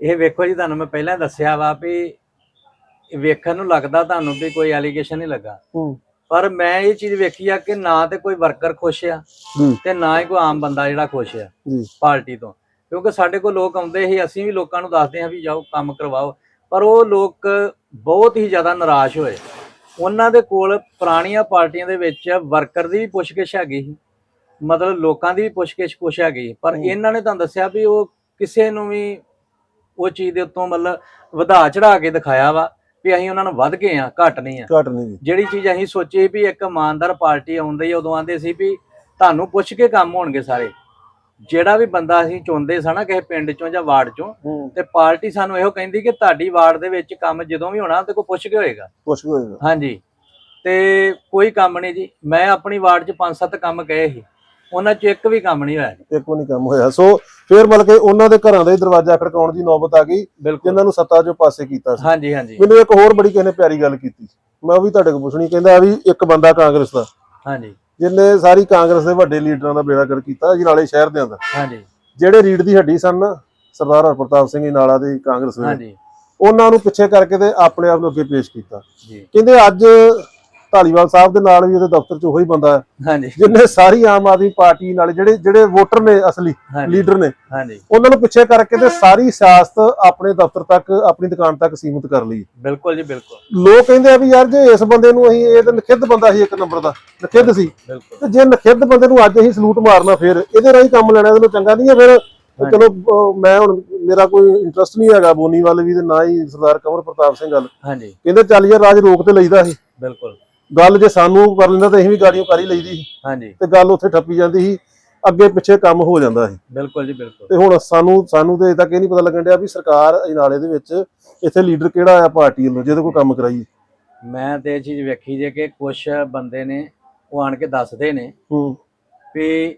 ਇਹ ਵੇਖੋ ਜੀ ਤੁਹਾਨੂੰ ਮੈਂ ਪਹਿਲਾਂ ਦੱਸਿਆ ਵਾ ਵੀ ਵੇਖਣ ਨੂੰ ਲੱਗਦਾ ਤੁਹਾਨੂੰ ਵੀ ਕੋਈ ਐਲੀਗੇਸ਼ਨ ਨਹੀਂ ਲੱਗਾ। ਪਰ ਮੈਂ ਇਹ ਚੀਜ਼ ਵੇਖੀ ਆ ਕਿ ਨਾ ਤੇ ਕੋਈ ਵਰਕਰ ਖੁਸ਼ ਆ ਤੇ ਨਾ ਹੀ ਕੋਈ ਆਮ ਬੰਦਾ ਜਿਹੜਾ ਖੁਸ਼ ਆ ਪਾਰਟੀ ਤੋਂ। ਕਿਉਂਕਿ ਸਾਡੇ ਕੋਲ ਲੋਕ ਆਉਂਦੇ ਸੀ ਅਸੀਂ ਵੀ ਲੋਕਾਂ ਨੂੰ ਦੱਸਦੇ ਹਾਂ ਵੀ ਜਾਓ ਕੰਮ ਕਰਵਾਓ। ਪਰ ਉਹ ਲੋਕ ਬਹੁਤ ਹੀ ਜ਼ਿਆਦਾ ਨਿਰਾਸ਼ ਹੋਏ। ਉਹਨਾਂ ਦੇ ਕੋਲ ਪੁਰਾਣੀਆਂ ਪਾਰਟੀਆਂ ਦੇ ਵਿੱਚ ਵਰਕਰ ਦੀ ਵੀ ਪੁੱਛਗਿੱਛ ਹੈਗੀ ਸੀ। ਮਤਲਬ ਲੋਕਾਂ ਦੀ ਵੀ ਪੁੱਛਗਿੱਛ ਕੁਛ ਹੈਗੀ ਪਰ। ਇਹਨਾਂ ਨੇ ਤੁਹਾਨੂੰ ਦੱਸਿਆ ਵੀ ਉਹ ਕਿਸੇ ਨੂੰ ਵੀ ਉਹ ਚੀਜ਼ ਦੇ ਉੱਤੋਂ ਮਤਲਬ ਵਧਾ ਚੜਾ ਕੇ ਦਿਖਾਇਆ ਵਾ। ਵੀ ਅਸੀਂ ਉਹਨਾਂ ਨੂੰ ਵੱਧ ਗਏ ਆ ਘਟ ਨਹੀਂ ਆ ਘਟ ਨਹੀਂ। ਜੀ ਜਿਹੜੀ ਚੀਜ਼ ਅਸੀਂ ਸੋਚੀ ਵੀ ਇੱਕ ਇਮਾਨਦਾਰ ਪਾਰਟੀ ਆਉਂਦੀ ਹੈ ਉਦੋਂ ਆਂਦੇ ਸੀ ਵੀ ਤੁਹਾਨੂੰ ਪੁੱਛ ਕੇ ਕੰਮ ਹੋਣਗੇ ਸਾਰੇ। ਜਿਹੜਾ ਵੀ ਬੰਦਾ ਅਸੀਂ ਚੁਣਦੇ ਸਾਂ ਨਾ ਕਿਸੇ ਪਿੰਡ ਚੋਂ ਜਾਂ ਵਾਰਡ ਚੋਂ ਤੇ ਪਾਰਟੀ ਸਾਨੂੰ ਇਹੋ ਕਹਿੰਦੀ ਕਿ ਤੁਹਾਡੀ ਵਾਰਡ ਦੇ ਵਿੱਚ ਕੰਮ ਜਦੋਂ ਵੀ ਹੋਣਾ ਤੇ ਕੋਈ ਪੁੱਛ ਕੇ ਹੋਏਗਾ। ਕੁਛ ਹੋਏਗਾ। ਹਾਂਜੀ। ਤੇ ਕੋਈ ਕੰਮ ਨਹੀਂ ਜੀ। ਮੈਂ ਆਪਣੀ ਵਾਰਡ 'ਚ ਪੰਜ ਸੱਤ ਕੰਮ ਗਏ ਸੀ। ਉਹਨਾਂ 'ਚ ਇੱਕ ਵੀ ਕੰਮ ਨਹੀਂ ਹੋਇਆ ਜੀ। ਇੱਕ ਵੀ ਨਹੀਂ ਕੰਮ ਹੋਇਆ। ਸੋ ਫਿਰ ਮਤਲਬ ਕਿ ਉਹਨਾਂ ਦੇ ਘਰਾਂ ਦੇ ਦਰਵਾਜ਼ਾ ਖੜਕਾਉਣ ਦੀ ਨੌਬਤ ਆ ਗਈ ਜਿਨ੍ਹਾਂ ਨੂੰ ਸੱਤਾ ਚੋਂ ਪਾਸੇ ਕੀਤਾ ਸੀ। ਹਾਂਜੀ ਹਾਂਜੀ। ਮੈਨੂੰ ਇੱਕ ਹੋਰ ਬੜੀ ਕਿਸੇ ਨੇ ਪਿਆਰੀ ਗੱਲ ਕੀਤੀ ਮੈਂ ਉਹ ਵੀ ਤੁਹਾਡੇ ਕੋਲ ਪੁੱਛਣੀ ਕਹਿੰਦਾ ਵੀ ਇੱਕ ਬੰਦਾ ਕਾਂਗਰਸ ਦਾ ਹਾਂਜੀ। ਜਿਨੇ ਸਾਰੀ ਕਾਂਗਰਸ ਦੇ ਵੱਡੇ ਲੀਡਰਾਂ ਦਾ ਬੇੜਾ ਕਰ ਕੀਤਾ ਜੀ ਨਾਲੇ ਸ਼ਹਿਰ ਦੇ ਅੰਦਰ। ਹਾਂਜੀ। ਜਿਹੜੇ ਰੀੜ ਦੀ ਹੱਡੀ ਸਨ ਸਰਦਾਰ ਹਰਪ੍ਰਤਾਪ ਸਿੰਘ ਨਾਲਾ ਦੇ ਕਾਂਗਰਸ ਦੇ। ਹਾਂਜੀ। ਉਹਨਾਂ ਨੂੰ ਪਿੱਛੇ ਕਰਕੇ ਤੇ ਆਪਣੇ ਆਪ ਨੂੰ ਅੱਗੇ ਪੇਸ਼ ਕੀਤਾ। ਜੀ। ਕਹਿੰਦੇ ਅੱਜ ਧਾਲੀਵਾਲ ਸਾਹਿਬ ਦੇ ਨਾਲ ਵੀ ਉਹਦੇ ਦਫ਼ਤਰ 'ਚ ਉਹੀ ਬੰਦਾ ਹੈ। ਹਾਂਜੀ। ਜਿਨੇ ਸਾਰੀ ਆਮ ਆਦਮੀ ਪਾਰਟੀ ਨਾਲ ਜਿਹੜੇ ਜਿਹੜੇ ਵੋਟਰ ਨੇ ਅਸਲੀ ਲੀਡਰ ਨੇ ਹਾਂਜੀ। ਉਹਨਾਂ ਨੂੰ ਪਿੱਛੇ ਕਰਕੇ ਤੇ ਸਾਰੀ ਸਿਆਸਤ ਆਪਣੇ ਦਫ਼ਤਰ ਤੱਕ ਆਪਣੀ ਦੁਕਾਨ ਤੱਕ ਸੀਮਿਤ ਕਰ ਲਈ। ਬਿਲਕੁਲ ਜੀ ਬਿਲਕੁਲ। ਲੋਕ ਕਹਿੰਦੇ ਆ ਵੀ ਯਾਰ ਜੇ ਇਸ ਬੰਦੇ ਨੂੰ ਅਸੀਂ ਇਹ ਤਾਂ ਨਖਿੱਧ ਬੰਦਾ ਸੀ ਇੱਕ ਨੰਬਰ ਦਾ ਨਖਿੱਧ ਸੀ। ਤੇ ਜੇ ਨਖਿੱਧ ਬੰਦੇ ਨੂੰ ਅੱਜ ਅਸੀਂ ਸਲੂਟ ਮਾਰਨਾ ਫਿਰ ਇਹਦੇ ਰਾਹੀਂ ਕੰਮ ਲੈਣਾ ਇਹਨੂੰ ਚੰਗਾ ਨਹੀਂ ਹੈ ਫਿਰ। ਚਲੋ ਮੈਂ ਹੁਣ ਮੇਰਾ ਕੋਈ ਇੰਟਰਸਟ ਨਹੀਂ ਹੈਗਾ ਬੋਨੀ ਵੱਲ ਵੀ ਤੇ ਨਾ ਹੀ ਸਰਦਾਰ ਕੰਵਰ ਪ੍ਰਤਾਪ ਸਿੰਘ ਗੱਲ। ਹਾਂਜੀ। ਕਹਿੰਦੇ ਚੱਲ ਯਾਰ ਰਾਜ ਰੋਕ ਤੇ ਲਈਦਾ ਸੀ। ਬਿਲਕੁਲ। ਗੱਲ ਜੇ ਸਾਨੂੰ ਕਰ ਲੈਂਦਾ ਤਾਂ ਅਸੀਂ ਵੀ ਗਾੜੀਆਂ ਕਰ ਹੀ ਲਈਦੀ ਸੀ। ਹਾਂਜੀ। ਤੇ ਗੱਲ ਉੱਥੇ ਠੱਪੀ ਜਾਂਦੀ ਸੀ ਅੱਗੇ ਪਿੱਛੇ ਕੰਮ ਹੋ ਜਾਂਦਾ ਸੀ। ਬਿਲਕੁਲ ਜੀ ਬਿਲਕੁਲ। ਤੇ ਹੁਣ ਸਾਨੂੰ ਸਾਨੂੰ ਤੇ ਇਹ ਤੱਕ ਇਹ ਨਹੀਂ ਪਤਾ ਲੱਗਣ ਡਿਆ ਵੀ ਸਰਕਾਰ ਅਜਨਾਲੇ ਦੇ ਵਿੱਚ ਇੱਥੇ ਲੀਡਰ ਕਿਹੜਾ ਆ ਪਾਰਟੀ ਵੱਲੋਂ ਜਿਹਦੇ ਕੋਈ ਕੰਮ ਕਰਾਈਏ ਮੈਂ ਤੇ ਇਹ ਚੀਜ਼ ਵੇਖੀ ਜੇ ਕਿ ਕੁਝ ਬੰਦੇ ਨੇ ਉਹ ਆਣ ਕੇ ਦੱਸਦੇ ਨੇ ਹੂੰ। ਵੀ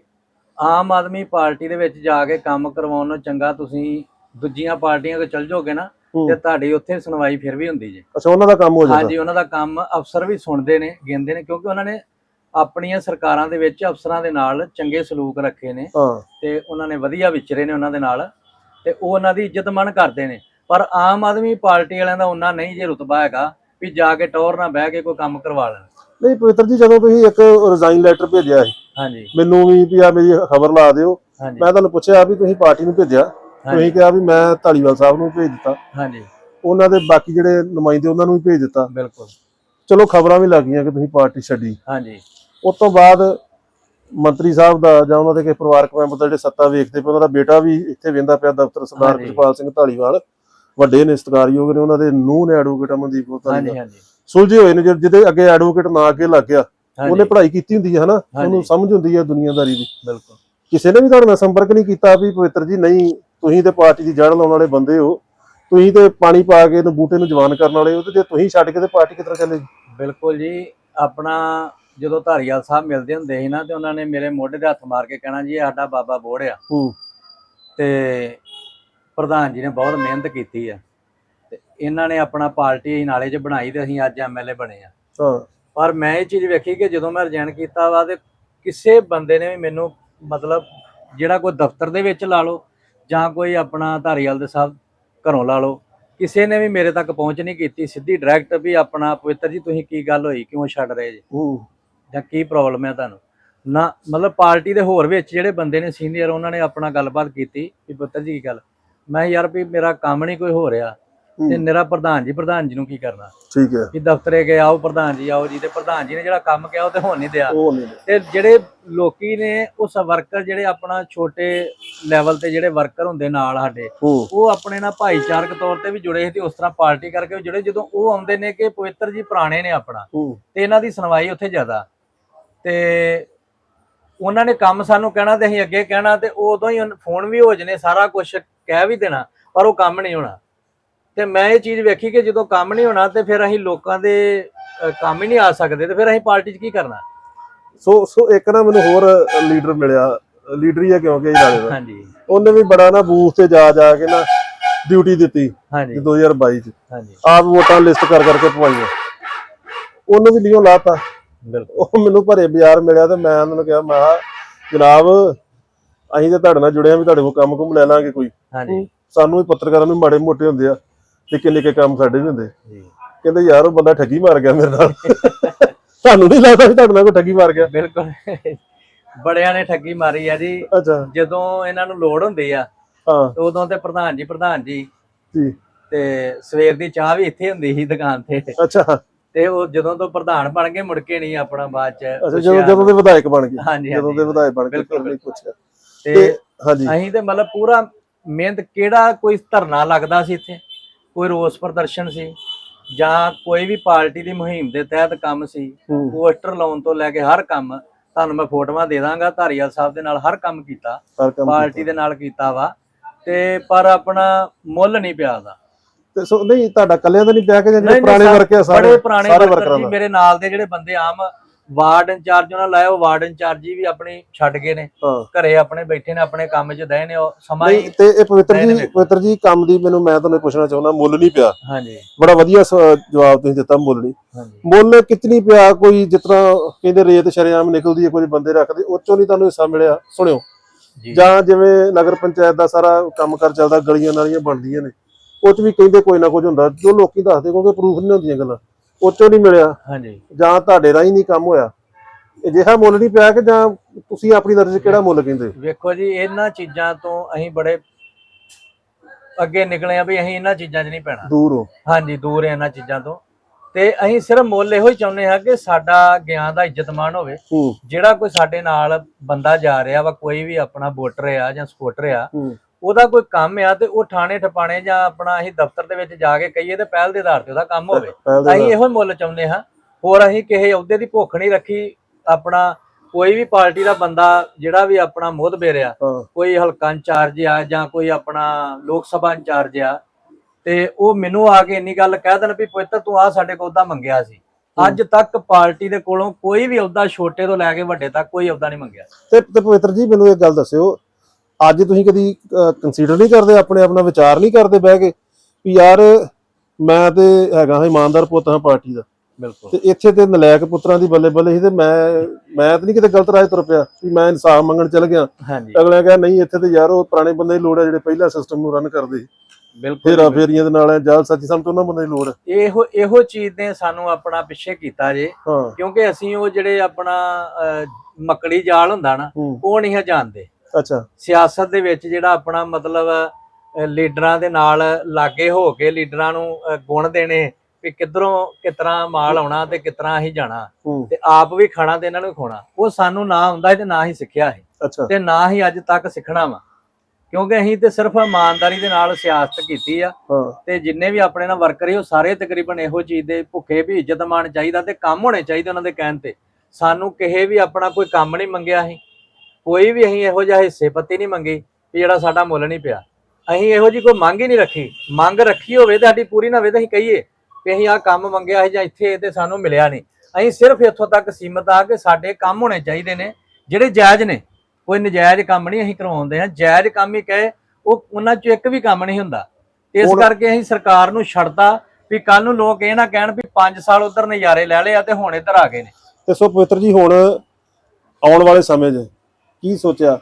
ਆਮ ਆਦਮੀ ਪਾਰਟੀ ਦੇ ਵਿੱਚ ਜਾ ਕੇ ਕੰਮ ਕਰਵਾਉਣ ਨੂੰ ਚੰਗਾ ਤੁਸੀਂ ਦੂਜੀਆਂ ਪਾਰਟੀਆਂ ਕੋਲ ਚੱਲ ਜਾਓਗੇ ਨਾ। ਤੇ ਤੁਹਾਡੀ ਉੱਥੇ ਸੁਣਵਾਈ ਫਿਰ ਵੀ ਹੁੰਦੀ ਜੇ। ਅੱਛਾ ਉਹਨਾਂ ਦਾ ਕੰਮ ਹੋ ਜਾਂਦਾ। ਹਾਂਜੀ ਉਹਨਾਂ ਦਾ ਕੰਮ ਅਫਸਰ ਵੀ ਸੁਣਦੇ ਨੇ ਗਿਣਦੇ ਨੇ ਕਿਉਂਕਿ ਉਹਨਾਂ ਨੇ ਆਪਣੀਆਂ ਸਰਕਾਰਾਂ ਦੇ ਵਿੱਚ ਅਫਸਰਾਂ ਦੇ ਨਾਲ ਚੰਗੇ ਸਲੂਕ ਰੱਖੇ ਨੇ ਤੇ ਉਹਨਾਂ ਨੇ ਵਧੀਆ ਵਿਚਰੇ ਨੇ ਉਹਨਾਂ ਦੇ ਨਾਲ ਤੇ ਉਹ ਉਹਨਾਂ ਦੀ ਇੱਜ਼ਤ ਮਾਣ ਕਰਦੇ ਨੇ। ਪਰ ਆਮ ਆਦਮੀ ਪਾਰਟੀ ਵਾਲਿਆਂ ਦਾ ਉਹਨਾਂ ਨਹੀਂ ਜੇ ਰੁਤਬਾ ਹੈਗਾ ਵੀ ਜਾ ਕੇ ਟੌਰ ਨਾਲ ਬਹਿ ਕੇ ਕੋਈ ਕੰਮ ਕਰਵਾ ਲੈਣ। ਨਹੀਂ ਪਵਿੱਤਰ ਜੀ ਜਦੋਂ ਤੁਸੀਂ ਇੱਕ ਰਿਜ਼ਾਈਨ ਲੈਟਰ ਭੇਜਿਆ ਸੀ ਹਾਂਜੀ। ਮੈਨੂੰ ਵੀ ਵੀ ਆ ਮੇਰੀ ਖਬਰ ਲਾ ਦਿਓ। ਮੈਂ ਤੁਹਾਨੂੰ ਪੁੱਛਿਆ ਵੀ ਤੁਸੀਂ ਪਾਰਟੀ ਨੂੰ ਭੇਜਿਆ? ਤੁਸੀਂ ਕਿਹਾ ਵੀ ਮੈਂ ਢਾਲੀਵਾਲ ਸਾਹਿਬ ਨੂੰ ਭੇਜ ਦਿੱਤਾ। ਹਾਂਜੀ। ਉਹਨਾਂ ਦੇ ਬਾਕੀ ਜਿਹੜੇ ਨੁਮਾਇੰਦੇ ਉਹਨਾਂ ਨੂੰ ਵੀ ਭੇਜ ਦਿੱਤਾ। ਬਿਲਕੁਲ। ਚਲੋ ਖਬਰਾਂ ਵੀ ਲੱਗੀਆਂ ਕਿ ਤੁਸੀਂ ਪਾਰਟੀ ਛੱਡੀ। ਹਾਂਜੀ। ਉਸ ਤੋਂ ਬਾਅਦ ਮੰਤਰੀ ਸਾਹਿਬ ਦਾ ਜਾਂ ਉਹਨਾਂ ਦੇ ਕਿਸੇ ਪਰਿਵਾਰਕ ਮੈਂਬਰ ਦਾ ਜਿਹੜੇ ਸੱਤਾ ਵੇਖਦੇ ਪਏ ਉਹਨਾਂ ਦਾ ਬੇਟਾ ਵੀ ਇੱਥੇ ਵੇਂਦਾ ਪਿਆ ਦਫ਼ਤਰ ਸਰਦਾਰ। ਕਿਰਪਾਲ ਸਿੰਘ ਢਾਲੀਵਾਲ ਵੱਡੇ ਨੇ ਸਤਿਕਾਰਯੋਗ ਨੇ ਉਹਨਾਂ ਦੇ ਨੂੰਹ ਨੇ ਐਡਵੋਕੇਟ ਅਮਨਦੀਪ ਕੌਰ ਹਾਂਜੀ ਹਾਂਜੀ। ਸੁਲਝੇ ਹੋਏ ਨੇ ਜਿਹਦੇ- ਅੱਗੇ ਐਡਵੋਕੇਟ ਨਾ ਅੱਗੇ ਲੱਗ ਗਿਆ ਉਹਨੇ ਪੜ੍ਹਾਈ ਕੀਤੀ ਹੁੰਦੀ ਹੈ ਹਨਾ? ਉਹਨੂੰ। ਸਮਝ ਹੁੰਦੀ ਹੈ ਦੁਨੀਆਦਾਰੀ ਦੀ। ਬਿਲਕੁਲ। ਕਿਸੇ ਨੇ ਵੀ ਤੁਹਾਡੇ ਨਾਲ ਸੰਪਰਕ ਨਹੀਂ ਕੀਤਾ ਵੀ ਪਵਿੱਤਰ ਜੀ ਨਹੀਂ ਤੁਸੀਂ ਤੇ ਪਾਰਟੀ ਦੀ ਜੜ ਲਾਉਣ ਵਾਲੇ ਬੰਦੇ ਹੋ ਤੁਸੀਂ ਤੇ ਪਾਣੀ ਪਾ ਕੇ ਇਹਨੂੰ ਬੂਟੇ ਨੂੰ ਜਵਾਨ ਕਰਨ ਵਾਲੇ ਹੋ ਤੇ ਜੇ ਤੁਸੀਂ ਛੱਡ ਕੇ ਤੇ ਪਾਰਟੀ ਕਿੱਧਰ ਚੱਲੇਗੀ ਬਿਲਕੁਲ ਜੀ ਆਪਣਾ ਜਦੋਂ ਧਾਰੀਵਾਲ ਸਾਹਿਬ ਮਿਲਦੇ ਹੁੰਦੇ ਸੀ ਨਾ ਤੇ ਉਹਨਾਂ ਨੇ ਮੇਰੇ ਮੋਢੇ ਤੇ ਹੱਥ ਮਾਰ ਕੇ ਕਹਿਣਾ ਜੀ ਇਹ ਸਾਡਾ ਬਾਬਾ ਬੋੜ ਆ। ਹੂੰ। ਤੇ ਪ੍ਰਧਾਨ ਜੀ ਨੇ ਬਹੁਤ ਮਿਹਨਤ ਕੀਤੀ ਆ। ਤੇ ਇਹਨਾਂ ਨੇ ਆਪਣਾ ਪਾਰਟੀ ਨਾਲੇ 'ਚ ਬਣਾਈ ਤੇ ਅਸੀਂ ਅੱਜ ਐਮਐਲਏ ਬਣੇ ਆ। ਹਾਂ। ਪਰ ਮੈਂ ਇਹ ਚੀਜ਼ ਵੇਖੀ ਕਿ ਜਦੋਂ ਮੈਂ ਰਿਜ਼ਾਈਨ ਕੀਤਾ ਵਾ ਤੇ ਕਿਸੇ ਬੰਦੇ ਨੇ ਵੀ ਮੈਨੂੰ ਮਤਲਬ ਜਿਹੜਾ ਕੋਈ ਦਫ਼ਤਰ ਦੇ ਵਿੱਚ ਲਾ ਲਓ ਜਾਂ ਕੋਈ ਆਪਣਾ ਧਾਰੀਵਾਲ ਦੇ ਸਾਹਿਬ ਘਰੋਂ ਲਾ ਲਓ ਕਿਸੇ ਨੇ ਵੀ ਮੇਰੇ ਤੱਕ ਪਹੁੰਚ ਨਹੀਂ ਕੀਤੀ ਸਿੱਧੀ ਡਾਇਰੈਕਟ ਵੀ ਆਪਣਾ ਪਵਿੱਤਰ ਜੀ ਤੁਸੀਂ ਕੀ ਗੱਲ ਹੋਈ ਕਿਉਂ ਛੱਡ ਰਹੇ ਜੀ? ਜਾਂ ਕੀ ਪ੍ਰੋਬਲਮ ਹੈ ਤੁਹਾਨੂੰ? ਨਾ ਮਤਲਬ ਪਾਰਟੀ ਦੇ ਹੋਰ ਵਿੱਚ ਜਿਹੜੇ ਬੰਦੇ ਨੇ ਸੀਨੀਅਰ ਉਹਨਾਂ ਨੇ ਆਪਣਾ ਗੱਲਬਾਤ ਕੀਤੀ ਵੀ ਪੁੱਤਰ ਜੀ ਕੀ ਗੱਲ? ਮੈਂ ਯਾਰ ਵੀ ਮੇਰਾ ਕੰਮ ਨਹੀਂ ਕੋਈ ਹੋ ਰਿਹਾ। ਤੇ ਮੇਰਾ ਪ੍ਰਧਾਨ ਜੀ ਪ੍ਰਧਾਨ ਜੀ ਨੂੰ ਕੀ ਕਰਨਾ? ਠੀਕ ਹੈ। ਕਿ ਦਫ਼ਤਰੇ ਗਏ ਆਓ ਪ੍ਰਧਾਨ ਜੀ ਆਓ ਜੀ। ਤੇ ਪ੍ਰਧਾਨ ਜੀ ਨੇ ਜਿਹੜਾ ਕੰਮ ਕਿਹਾ ਉਹ ਤੇ ਹੋਣ ਨਹੀਂ ਦਿਆ। ਤੇ ਜਿਹੜੇ ਲੋਕੀ ਨੇ ਉਸ ਵਰਕਰ ਜਿਹੜੇ ਆਪਣਾ ਛੋਟੇ ਲੈਵਲ ਤੇ ਜਿਹੜੇ ਵਰਕਰ ਹੁੰਦੇ ਨਾਲ ਸਾਡੇ ਉਹ ਆਪਣੇ ਨਾਲ ਭਾਈਚਾਰਕ ਤੌਰ ਤੇ ਵੀ ਜੁੜੇ ਸੀ ਤੇ ਉਸ ਤਰ੍ਹਾਂ ਪਾਰਟੀ ਕਰਕੇ ਵੀ ਜੁੜੇ। ਜਦੋਂ ਉਹ ਆਉਂਦੇ ਨੇ ਕਿ ਪਵਿੱਤਰ ਜੀ ਪੁਰਾਣੇ ਨੇ ਆਪਣਾ ਤੇ ਇਹਨਾਂ ਦੀ ਸੁਣਵਾਈ ਉੱਥੇ ਜ਼ਿਆਦਾ। ਤੇ ਉਹਨਾਂ ਨੇ ਕੰਮ ਸਾਨੂੰ ਕਹਿਣਾ ਤੇ ਅਸੀਂ ਅੱਗੇ ਕਹਿਣਾ ਤੇ ਉਹ ਉਦੋਂ ਹੀ ਫੋਨ ਵੀ ਹੋ ਜਨੇ ਸਾਰਾ ਕੁਝ ਕਹਿ ਵੀ ਦੇਣਾ ਪਰ ਉਹ ਕੰਮ ਨਹੀਂ ਹੋਣਾ। ਤੇ ਮੈਂ ਇਹ ਚੀਜ਼ ਵੇਖੀ ਕਿ ਜਦੋਂ ਕੰਮ ਨਹੀਂ ਹੋਣਾ ਤੇ ਫਿਰ ਅਸੀਂ ਲੋਕਾਂ ਦੇ ਕੰਮ ਹੀ ਨਹੀਂ ਆ ਸਕਦੇ ਤੇ ਫਿਰ ਅਸੀਂ ਪਾਰਟੀ 'ਚ ਕੀ ਕਰਨਾ? ਸੋ ਸੋ ਇੱਕ ਨਾ ਮੈਨੂੰ ਹੋਰ ਲੀਡਰ ਮਿਲਿਆ ਲੀਡਰ ਹੀ ਆ ਕਿਉਂਕਿ ਇਹ ਨਾਲੇ ਦਾ। ਹਾਂਜੀ। ਉਹਨੇ ਵੀ ਬੜਾ ਨਾ ਬੂਥ ਤੇ ਜਾ ਜਾ ਕੇ ਨਾ ਡਿਊਟੀ ਦਿੱਤੀ ਹਾਂਜੀ। 2022 ਚ। ਹਾਂਜੀ। ਆਪ ਵੋਟਾਂ ਲਿਸਟ ਕਰ ਕਰਕੇ ਪਵਾਈਆਂ। ਉਹਨੂੰ ਵੀ ਲਿਓ ਲਾਤਾ। ਬਿਲਕੁਲ। ਉਹ ਮੈਨੂੰ ਭਰੇ ਬਾਜ਼ਾਰ ਮਿਲਿਆ ਤੇ ਮੈਂ ਉਹਨਾਂ ਨੂੰ ਕਿਹਾ ਮੈਂ ਜਨਾਬ ਅਸੀਂ ਤੇ ਤੁਹਾਡੇ ਨਾਲ ਜੁੜੇ ਆ ਵੀ ਤੁਹਾਡੇ ਕੋਲ ਕੰਮ ਕੁਮ ਲੈ ਲਾਂਗੇ ਕੋਈ। ਹਾਂਜੀ। ਸਾਨੂੰ ਵੀ ਪੱਤਰਕਾਰਾਂ ਨੂੰ ਮਾੜੇ ਮੋਟੇ ਹੁੰਦੇ ਆ। ਨਿੱਕੇ ਨਿੱਕੇ ਕੰਮ ਸਾਡੇ ਵੀ ਹੁੰਦੇ। ਜੀ। ਕਹਿੰਦੇ ਯਾਰ ਉਹ ਬੰਦਾ ਠੱਗੀ ਮਾਰ ਗਿਆ ਮੇਰੇ ਨਾਲ। <laughs> ਤੁਹਾਨੂੰ ਨਹੀਂ ਲੱਗਦਾ ਵੀ ਤੁਹਾਡੇ ਨਾਲ ਕੋਈ ਠੱਗੀ ਮਾਰ ਗਿਆ? ਬਿਲਕੁਲ। ਬੜਿਆਂ ਨੇ ਠੱਗੀ ਮਾਰੀ ਆ ਜੀ। ਅੱਛਾ। ਜਦੋਂ ਇਹਨਾਂ ਨੂੰ ਲੋੜ ਹੁੰਦੀ ਆ ਹਾਂ। ਉਦੋਂ ਤੇ ਪ੍ਰਧਾਨ ਜੀ ਪ੍ਰਧਾਨ ਜੀ ਜੀ। ਤੇ ਸਵੇਰ ਦੀ ਚਾਹ ਵੀ ਇੱਥੇ ਹੁੰਦੀ ਸੀ ਦੁਕਾਨ ਤੇ। ਅੱਛਾ। ਤੇ ਉਹ ਜਦੋਂ ਤੋਂ ਪ੍ਰਧਾਨ ਬਣ ਗਏ ਮੁੜ ਕੇ ਨਹੀਂ ਆਪਣਾ ਬਾਅਦ ਚ ਅੱਛਾ ਜਦੋਂ ਜਦੋਂ ਦੇ ਵਿਧਾਇਕ ਬਣ ਗਏ। ਹਾਂਜੀ ਜਦੋਂ ਦੇ ਵਿਧਾਇਕ ਬਣ ਗਏ ਬਿਲਕੁਲ, ਨਹੀਂ ਪੁੱਛਿਆ। ਤੇ ਹਾਂਜੀ। ਅਸੀਂ ਤੇ ਮਤਲਬ ਪੂਰਾ ਮਿਹਨਤ ਕਿਹੜਾ ਕੋਈ ਧਰਨਾ ਲੱਗਦਾ ਸੀ ਇੱਥੇ? ਕੋਈ ਰੋਸ ਪ੍ਰਦਰਸ਼ਨ ਸੀ ਜਾਂ ਕੋਈ ਵੀ ਪਾਰਟੀ ਦੀ ਮੁਹਿੰਮ ਦੇ ਤਹਿਤ ਕੰਮ ਸੀ ਪੋਸਟਰ ਲਾਉਣ ਤੋਂ ਲੈ ਕੇ ਹਰ ਕੰਮ ਤੁਹਾਨੂੰ ਮੈਂ ਫੋਟੋਆਂ ਦੇ ਦਾਂਗਾ ਧਾਰੀਵਾਲ ਸਾਹਿਬ ਦੇ ਨਾਲ ਹਰ ਕੰਮ ਕੀਤਾ ਪਾਰਟੀ ਦੇ ਨਾਲ ਕੀਤਾ ਵਾ ਤੇ ਪਰ ਆਪਣਾ ਮੁੱਲ ਨਹੀਂ ਪਿਆ ਦਾ ਤੇ ਸੋ ਨਹੀਂ ਤੁਹਾਡਾ ਕੱਲਿਆਂ ਦਾ ਨਹੀਂ ਪਿਆ ਕਿ ਜਿਹੜੇ ਪੁਰਾਣੇ ਸਾ- ਵਰਕੇ ਆ ਸਾਰੇ? ਬੜੇ ਪੁਰਾਣੇ ਸਾਰੇ ਵਰਕਰ ਵਰਕਰਾਂ ਮੇਰੇ ਨਾਲ ਦੇ ਜਿਹੜੇ ਬੰਦੇ ਆਮ ਵਾਰਡ ਇੰਚਾਰਜ ਉਹਨਾਂ ਲਾਇਆ ਉਹ ਵਾਰਡ ਇੰਚਾਰਜੀ ਵੀ ਆਪਣੀ ਛੱਡ ਗਏ ਨੇ ਹਾਂ। ਘਰੇ ਆਪਣੇ ਬੈਠੇ ਨੇ ਆਪਣੇ ਕੰਮ 'ਚ ਦਏ ਨੇ ਉਹ ਸਮਾਂ ਨਹੀਂ ਤੇ ਇਹ ਪਵਿੱਤਰ ਨਹੀਂ, ਜੀ ਨਹੀਂ। ਪਵਿੱਤਰ ਜੀ ਕੰਮ ਦੀ ਮੈਨੂੰ ਮੈਂ ਤੁਹਾਨੂੰ ਪੁੱਛਣਾ ਚਾਹੁੰਦਾ ਮੁੱਲ ਨਹੀਂ ਪਿਆ। ਹਾਂਜੀ। ਬੜਾ ਵਧੀਆ ਸ- ਜਵਾਬ ਤੁਸੀਂ ਦਿੱਤਾ ਮੁੱਲ ਨਹੀਂ ਹਾਂਜੀ। ਮੁੱਲ ਕਿਤਨੀ ਪਿਆ ਕੋਈ ਤਰ੍ਹਾਂ ਕਹਿੰਦੇ ਰੇਤ ਸ਼ਰੇਆਮ ਨਿਕਲਦੀ ਹੈ ਕੁਝ ਬੰਦੇ ਰੱਖਦੇ ਉਹ ਚੋਂ ਨਹੀਂ ਤੁਹਾਨੂੰ ਹਿੱਸਾ ਮਿਲਿਆ ਸੁਣਿਓ। ਜੀ। ਜਾਂ ਜਿਵੇਂ ਨਗਰ ਪੰਚਾਇਤ ਦਾ ਸਾਰਾ ਕੰਮ ਕਰ ਚੱਲਦਾ ਗਲੀਆਂ ਨਾਲੀਆਂ ਬਣਦੀਆਂ ਨੇ ਉਹ ਚ ਵੀ ਕਹਿੰਦੇ ਕੋਈ ਨਾ ਕੁਝ ਹੁੰਦਾ ਜੋ ਲੋਕੀ ਦੱਸਦੇ ਕਿਉਂਕਿ ਪ੍ਰੂਫ ਨਹੀਂ ਹੁੰਦੀਆਂ ਗੱਲਾਂ। ਉਹ ਚੋਂ ਨਹੀਂ ਮਿਲਿਆ। ਹਾਂਜੀ। ਜਾਂ ਤੁਹਾਡੇ ਰਾਹੀਂ ਨਹੀਂ ਕੰਮ ਹੋਇਆ। ਅਜਿਹਾ ਮੁੱਲ ਨਹੀਂ ਪਿਆ ਕਿ ਜਾਂ ਤੁਸੀਂ ਆਪਣੀ 'ਚ ਕਿਹੜਾ ਮੁੱਲ ਕਹਿੰਦੇ? ਵੇਖੋ ਜੀ ਇਹਨਾਂ ਚੀਜ਼ਾਂ ਤੋਂ ਅਸੀਂ ਬੜੇ ਅੱਗੇ ਨਿਕਲੇ ਆ ਵੀ ਅਸੀਂ ਇਹਨਾਂ ਚੀਜ਼ਾਂ 'ਚ ਨਹੀਂ ਪੈਣਾ। ਦੂਰ ਹੋ। ਹਾਂਜੀ ਦੂਰ ਹੈ ਇਹਨਾਂ ਚੀਜ਼ਾਂ ਤੋਂ। ਤੇ ਅਸੀਂ ਸਿਰਫ ਮੁੱਲ ਇਹੋ ਹੀ ਚਾਹੁੰਦੇ ਹਾਂ ਕਿ ਸਾਡਾ ਗਿਆਨ ਦਾ ਇੱਜ਼ਤਮਾਨ ਹੋਵੇ। ਹੂੰ। ਜਿਹੜਾ ਕੋਈ ਸਾਡੇ ਨਾਲ ਬੰਦਾ ਜਾ ਰਿਹਾ ਵਾ ਕੋਈ ਵੀ ਆਪਣਾ ਵੋਟਰ ਆ ਜਾਂ ਸਪੋਰਟਰ ਆ ਹੂੰ। ਉਹਦਾ ਕੋਈ ਕੰਮ ਆ ਤੇ ਉਹ ਥਾਣੇ ਠਪਾਣੇ ਜਾਂ ਆਪਣਾ ਅਸੀਂ ਦਫ਼ਤਰ ਦੇ ਵਿੱਚ ਜਾ ਕੇ ਕਹੀਏ ਤੇ ਪਹਿਲ ਦੇ ਆਧਾਰ ਤੇ ਉਹਦਾ ਕੰਮ ਹੋਵੇ। ਪਹਿਲ ਦੇ ਅਸੀਂ। ਇਹੋ ਮੁੱਲ ਚਾਹੁੰਦੇ ਹਾਂ। ਹੋਰ ਅਸੀਂ ਕਿਸੇ ਅਹੁਦੇ ਦੀ ਭੁੱਖ ਨਹੀਂ ਰੱਖੀ ਆਪਣਾ ਕੋਈ ਵੀ ਪਾਰਟੀ ਦਾ ਬੰਦਾ ਜਿਹੜਾ ਵੀ ਆਪਣਾ ਮੁੱਦਬੇਰ ਆ ਹਾਂ। ਕੋਈ ਹਲਕਾ ਇੰਚਾਰਜ ਆ ਜਾਂ ਕੋਈ ਆਪਣਾ ਲੋਕ ਸਭਾ ਇੰਚਾਰਜ ਆ ਤੇ ਉਹ ਮੈਨੂੰ ਆ ਕੇ ਇੰਨੀ ਗੱਲ ਕਹਿ ਦੇਣ ਵੀ ਪੁੱਤਰ ਤੂੰ ਆ ਸਾਡੇ ਕੋਲ ਉਹਦਾ ਮੰਗਿਆ ਸੀ। ਅੱਜ ਤੱਕ ਪਾਰਟੀ ਦੇ ਕੋਲੋਂ ਕੋਈ ਵੀ ਅਹੁਦਾ ਛੋਟੇ ਤੋਂ ਲੈ ਕੇ ਵੱਡੇ ਤੱਕ ਕੋਈ ਅਹੁਦਾ ਨਹੀਂ ਮੰਗਿਆ। ਤੇ ਤੇ ਪਵਿੱਤਰ ਜੀ ਮੈਨੂੰ ਇੱਕ ਗੱਲ ਦੱਸਿਓ ਅੱਜ ਤੁਸੀਂ ਕਦੀ ਕੰਸੀਡਰ ਨਹੀਂ ਕਰਦੇ ਆਪਣੇ ਆਪਣਾ ਵਿਚਾਰ ਨਹੀਂ ਕਰਦੇ ਬਹਿ ਕੇ ਵੀ ਯਾਰ ਮੈਂ ਤੇ ਹੈਗਾ ਹਾਂ ਇਮਾਨਦਾਰ ਪੁੱਤ ਹਾਂ ਪਾਰਟੀ ਦਾ। ਬਿਲਕੁਲ। ਤੇ ਇੱਥੇ ਤੇ ਨਲਾਇਕ ਪੁੱਤਰਾਂ ਦੀ ਬੱਲੇ ਬੱਲੇ ਸੀ ਤੇ ਮੈਂ ਮੈਂ ਤਾਂ ਨਹੀਂ ਕਿਤੇ ਗਲਤ ਰਾਹ ਤੁਰ ਪਿਆ ਵੀ ਮੈਂ ਇਨਸਾਫ ਮੰਗਣ ਚਲ ਗਿਆ। ਅਗਲੇ ਕਹਿੰਦਾ ਨਹੀਂ ਇੱਥੇ ਤੇ ਯਾਰ ਉਹ ਪੁਰਾਣੇ ਬੰਦੇ ਦੀ ਲੋੜ ਹੈ ਜਿਹੜੇ ਪਹਿਲਾਂ ਸਿਸਟਮ ਨੂੰ ਰਨ ਕਰਦੇ ਬਿਲਕੁਲ ਫੇਰਾ ਫੇਰੀਆਂ ਦੇ ਨਾਲ ਜਾਲ ਸੱਚੀ ਸਾਨੂੰ ਤਾਂ ਉਹਨਾਂ ਬੰਦੇ ਦੀ ਲੋੜ ਹੈ ਇਹੋ ਇਹੋ ਚੀਜ਼ ਨੇ ਸਾਨੂੰ ਆਪਣਾ ਪਿੱਛੇ ਕੀਤਾ ਜੇ। ਕਿਉਂਕਿ ਅਸੀਂ ਉਹ ਜਿਹੜੇ ਆਪਣਾ ਮੱਕੜੀ ਜਾਲ ਹੁੰਦਾ ਨਾ ਉਹ ਨਹੀਂ ਹੈ ਜਾਣਦੇ। ਅੱਛਾ। ਸਿਆਸਤ ਦੇ ਵਿੱਚ ਜਿਹੜਾ ਆਪਣਾ ਮਤਲਬ ਲੀਡਰਾਂ ਦੇ ਨਾਲ ਲਾਗੇ ਹੋ ਕੇ ਲੀਡਰਾਂ ਨੂੰ ਗੁਣ ਦੇਣੇ ਵੀ ਕਿੱਧਰੋਂ ਕਿਤਨਾ ਮਾਲ ਆਉਣਾ ਤੇ ਕਿਤਨਾ ਅਸੀਂ ਜਾਣਾ ਤੇ ਆਪ ਵੀ ਖਾਣਾ ਤੇ ਇਹਨਾਂ ਨੂੰ ਖਵਾਉਣਾ ਉਹ ਸਾਨੂੰ ਨਾ ਹੁੰਦਾ ਤੇ ਨਾ ਹੀ ਸਿੱਖਿਆ ਹੈ ਤੇ ਨਾ ਹੀ ਅੱਜ ਤੱਕ ਸਿੱਖਣਾ ਵਾ। ਕਿਉਂਕਿ ਅਸੀਂ ਤੇ ਸਿਰਫ ਇਮਾਨਦਾਰੀ ਦੇ ਨਾਲ ਸਿਆਸਤ ਕੀਤੀ ਆ। ਤੇ ਜਿੰਨੇ ਵੀ ਆਪਣੇ ਨਾਲ ਵਰਕਰ ਸੀ ਉਹ ਸਾਰੇ ਤਕਰੀਬਨ ਇਹੋ ਚੀਜ਼ ਦੇ ਭੁੱਖੇ ਵੀ ਇੱਜ਼ਤ ਮਾਣ ਚਾਹੀਦਾ ਤੇ ਕੰਮ ਹੋਣੇ ਚਾਹੀਦੇ ਉਹਨਾਂ ਦੇ ਕਹਿਣ ਤੇ। ਸਾਨੂੰ ਕਿਸੇ ਵੀ ਆਪਣਾ ਕੋਈ ਕੰਮ ਨਹੀਂ ਮੰਗਿਆ ਅਸੀਂ ਕੋਈ ਵੀ ਅਸੀਂ ਇਹੋ ਜਿਹਾ ਹਿੱਸੇ ਪੱਤੀ ਨਹੀਂ ਮੰਗੀ ਵੀ ਜਿਹੜਾ ਸਾਡਾ ਮੁੱਲ ਨਹੀਂ ਪਿਆ। ਅਸੀਂ ਇਹੋ ਜੀ ਕੋਈ ਮੰਗ ਹੀ ਨਹੀਂ ਰੱਖੀ। ਮੰਗ ਰੱਖੀ ਹੋਵੇ ਤੇ ਸਾਡੀ ਪੂਰੀ ਨਾ ਹੋਵੇ ਤਾਂ ਅਸੀਂ ਕਹੀਏ ਕਿ ਅਸੀਂ ਆਹ ਕੰਮ ਮੰਗਿਆ ਸੀ ਜਾਂ ਇੱਥੇ ਤੇ ਸਾਨੂੰ ਮਿਲਿਆ ਨਹੀਂ। ਅਸੀਂ ਸਿਰਫ ਇੱਥੋਂ ਤੱਕ ਸੀਮਤ ਆ ਕਿ ਸਾਡੇ ਕੰਮ ਹੋਣੇ ਚਾਹੀਦੇ ਨੇ ਜਿਹੜੇ ਜਾਇਜ਼ ਨੇ। ਕੋਈ ਨਜਾਇਜ਼ ਕੰਮ ਨਹੀਂ ਅਸੀਂ ਕਰਵਾਉਂਦੇ ਹਾਂ। ਜਾਇਜ਼ ਕੰਮ ਹੀ ਕਹੇ ਉਹ ਉਹਨਾਂ ਚੋਂ ਇੱਕ ਵੀ ਕੰਮ ਨਹੀਂ ਹੁੰਦਾ। ਇਸ ਕਰਕੇ ਅਸੀਂ ਸਰਕਾਰ ਨੂੰ ਛੱਡਤਾ ਵੀ ਕੱਲ ਨੂੰ ਲੋਕ ਇਹ ਨਾ ਕਹਿਣ ਵੀ 5 ਸਾਲ ਉਧਰ ਨਜ਼ਾਰੇ ਲੈ ਲਏ ਆ ਤੇ ਹੁਣ ਇੱਧਰ ਆ ਗਏ ਨੇ। ਤੇ ਸੋ ਪਵਿੱਤਰ ਜੀ ਹੁਣ ਆਉਣ ਵਾਲੇ ਸਮੇਂ 'ਚ ਕੀ ਸੋਚਿਆ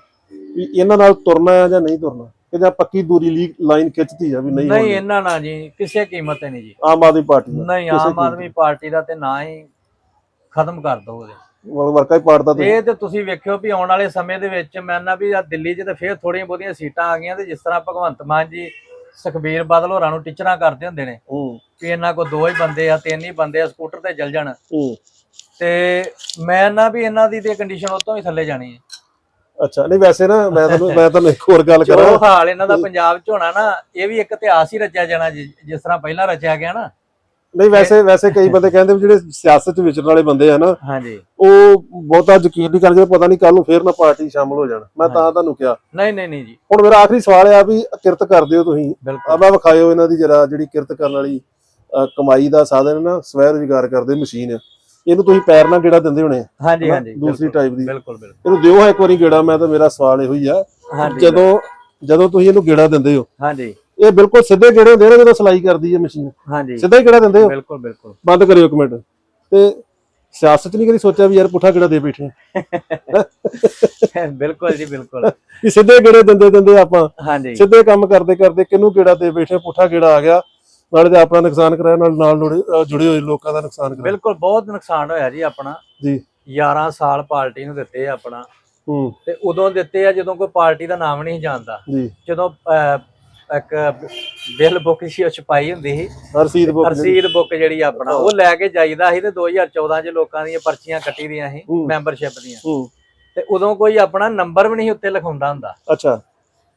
ਵੀ ਇਹਨਾਂ ਨਾਲ ਤੁਰਨਾ ਹੈ ਜਾਂ ਨਹੀਂ ਤੁਰਨਾ? ਕਿ ਜਾਂ ਪੱਕੀ ਦੂਰੀ ਲਾਈਨ ਖਿੱਚਤੀ ਆ ਵੀ ਨਹੀਂ ਨਹੀਂ ਹੋਣੀ। ਇਹਨਾਂ ਨਾਲ ਜੀ ਕਿਸੇ ਕੀਮਤ ਤੇ ਨਹੀਂ ਜੀ। ਆਮ ਆਦਮੀ ਪਾਰਟੀ ਨਾਲ ਨਹੀਂ ਕਿਸੇ ਆਮ ਆਦਮੀ ਪਾਰਟੀ ਦਾ ਤੇ ਨਾ ਹੀ ਖਤਮ ਕਰ ਦੋ ਉਹਦੇ। ਮਤਲਬ ਵਰਕਾ ਹੀ ਪਾੜਦਾ ਤੇ ਇਹ ਤੇ ਤੁਸੀਂ ਵੇਖਿਓ ਵੀ ਆਉਣ ਵਾਲੇ ਸਮੇਂ ਦੇ ਵਿੱਚ ਮੈਂ ਨਾ ਵੀ ਆ ਦਿੱਲੀ 'ਚ ਤੇ ਫੇਰ ਥੋੜੀਆਂ ਬਹੁਤੀਆਂ ਸੀਟਾਂ ਆ ਗਈਆਂ ਤੇ ਜਿਸ ਤਰ੍ਹਾਂ ਭਗਵੰਤ ਮਾਨ ਜੀ ਸੁਖਬੀਰ ਬਾਦਲ ਹੋਰਾਂ ਨੂੰ ਟੀਚਰਾਂ ਕਰਦੇ ਹੁੰਦੇ ਨੇ ਹੂੰ। ਵੀ ਇਹਨਾਂ ਕੋਲ ਦੋ ਹੀ ਬੰਦੇ ਆ ਤਿੰਨ ਹੀ ਬੰਦੇ ਆ ਸਕੂਟਰ ਤੇ ਚੱਲ ਜਾਣ। ਹੂੰ। ਤੇ ਮੈਂ ਨਾ ਵੀ ਇਹਨਾਂ ਦੀ ਤੇ ਕੰਡੀਸ਼ਨ ਉਹ ਤੋਂ ਹੀ ਥੱਲੇ ਜਾਣੀ ਹੈ। ਅੱਛਾ ਨਹੀਂ ਵੈਸੇ ਨਾ ਮੈਂ ਤੁਹਾਨੂੰ ਮੈਂ ਤੁਹਾਨੂੰ ਇੱਕ ਹੋਰ ਗੱਲ ਜੋ ਕਰਾਂ। ਹਾਲ ਇਹਨਾਂ ਦਾ ਪੰਜਾਬ 'ਚ ਹੋਣਾ ਨਾ ਇਹ ਵੀ ਇੱਕ ਇਤਿਹਾਸ ਹੀ ਰਚਿਆ ਜਾਣਾ ਜੀ- ਜਿਸ ਤਰ੍ਹਾਂ ਪਹਿਲਾਂ ਰਚਿਆ ਗਿਆ ਨਾ। ਨਹੀਂ ਵੈਸੇ ਵੈਸੇ ਕਈ ਬੰਦੇ ਕਹਿੰਦੇ ਵੀ ਜਿਹੜੇ ਸਿਆਸਤ 'ਚ ਵਿਚਰਨ ਵਾਲੇ ਬੰਦੇ ਆ ਨਾ ਹਾਂਜੀ। ਉਹ ਬਹੁਤਾ ਯਕੀਨ ਨਹੀਂ ਕਰਦੇ ਪਤਾ ਨਹੀਂ ਕੱਲ ਨੂੰ ਫੇਰ ਨਾ ਪਾਰਟੀ ਸ਼ਾਮਲ ਹੋ ਜਾਣ। ਮੈਂ ਤਾਂ ਤੁਹਾਨੂੰ ਕਿਹਾ। ਨਹੀਂ ਨਹੀਂ ਨਹੀਂ ਜੀ। ਹੁਣ ਮੇਰਾ ਆਖਰੀ ਸਵਾਲ ਆ ਵੀ ਕਿਰਤ ਕਰਦੇ ਹੋ ਤੁਸੀਂ? ਬਿਲਕੁਲ। ਆ ਮੈਂ ਵਿਖਾਇਓ ਇਹਨਾਂ ਦੀ ਜਰਾ ਜਿਹੜੀ ਕਿਰਤ ਕਰਨ ਵਾਲੀ ਕਮਾਈ ਦਾ ਸਾਧਨ ਨਾ ਸਵੈ ਰੁਜ਼ਗਾਰ ਕਰਦੇ ਮਸ਼ੀਨ। ਆ ਇਹਨੂੰ ਤੁਸੀਂ ਪੈਰ ਨਾਲ ਗੇੜਾ ਦਿੰਦੇ ਹੋਣੇ ਆ, ਹਾਂਜੀ? ਹਾਂਜੀ ਦੂਸਰੀ ਟਾਈਪ ਦੀ। ਬਿਲਕੁਲ ਬਿਲਕੁਲ। ਇਹਨੂੰ ਦਿਓ ਹਾਂ ਇੱਕ ਵਾਰੀ ਗੇੜਾ ਮੈਂ ਤਾਂ ਮੇਰਾ ਸਵਾਲ ਇਹੋ ਹੀ ਆ। ਜਦੋਂ ਜਦੋਂ ਤੁਸੀਂ ਇਹਨੂੰ ਗੇੜਾ ਦਿੰਦੇ ਹੋ ਹਾਂਜੀ। ਇਹ ਬਿਲਕੁਲ ਸਿੱਧੇ ਗੇੜੇ ਹੁੰਦੇ ਨੇ ਜਦੋਂ ਸਲਾਈ ਕਰਦੀ ਹੈ ਮਸ਼ੀਨ? ਹਾਂਜੀ। ਸਿੱਧਾ ਹੀ ਗੇੜਾ ਦਿੰਦੇ ਹੋ? ਬਿਲਕੁਲ ਬਿਲਕੁਲ। ਬੰਦ ਕਰਿਓ ਇੱਕ ਮਿੰਟ। ਤੇ ਸਿਆਸਤ 'ਚ ਨਹੀਂ ਕਦੀ ਸੋਚਿਆ ਵੀ ਯਾਰ ਪੁੱਠਾ ਗੇੜਾ ਦੇ ਬੈਠੇ। <laughs> ਬਿਲਕੁਲ ਜੀ ਬਿਲਕੁਲ। ਵੀ ਸਿੱਧੇ ਗੇੜੇ ਦਿੰਦੇ ਦਿੰਦੇ ਆਪਾਂ ਹਾਂਜੀ। ਸਿੱਧੇ ਕੰਮ ਕਰਦੇ ਕਰਦੇ ਕਿਹਨੂੰ ਗੇੜਾ ਦੇ ਬੈਠੇ ਪੁੱਠਾ ਗੇੜਾ ਆ ਗਿਆ। ਨਾਲੇ ਤੇ ਆਪਣਾ ਨੁਕਸਾਨ ਕਰਾਇਆ ਨਾਲ ਨਾਲ ਜੁੜੇ ਹੋਏ ਲੋਕਾਂ ਦਾ ਨੁਕਸਾਨ ਕਰਾਇਆ। ਬਿਲਕੁਲ ਬਹੁਤ ਨੁਕਸਾਨ ਹੋਇਆ ਜੀ ਆਪਣਾ। ਜੀ। 11 ਸਾਲ ਪਾਰਟੀ ਨੂੰ ਦਿੱਤੇ ਆ ਆਪਣਾ। ਹੂੰ। ਤੇ ਉਦੋਂ ਦਿੱਤੇ ਆ ਜਦੋਂ ਕੋਈ ਪਾਰਟੀ ਦਾ ਨਾਮ ਨਹੀਂ ਜਾਣਦਾ ਜੀ। ਜਦੋਂ ਅਹ, ਇੱਕ ਬਿੱਲ ਬੁੱਕ ਸੀ ਉਹ ਛਪਾਈ ਹੁੰਦੀ ਸੀ। ਹਰਸੀਦ ਬੁੱਕ ਰਸੀਦ ਬੁੱਕ ਜਿਹੜੀ ਆਪਣਾ ਉਹ ਲੈ ਕੇ ਜਾਈਦਾ ਸੀ ਤੇ 2014 ਚ ਲੋਕਾਂ ਦੀਆਂ ਪਰਚੀਆਂ ਕੱਟੀ ਦੀਆਂ ਸੀ ਹੂੰ। ਮੈਂਬਰਸ਼ਿਪ ਦੀਆਂ। ਹੂੰ। ਤੇ ਉਦੋਂ ਕੋਈ ਆਪਣਾ ਨੰਬਰ ਵੀ ਨਹੀਂ ਉੱਤੇ ਲਿਖਾਉਂਦਾ ਹੁੰਦਾ। ਅੱਛਾ।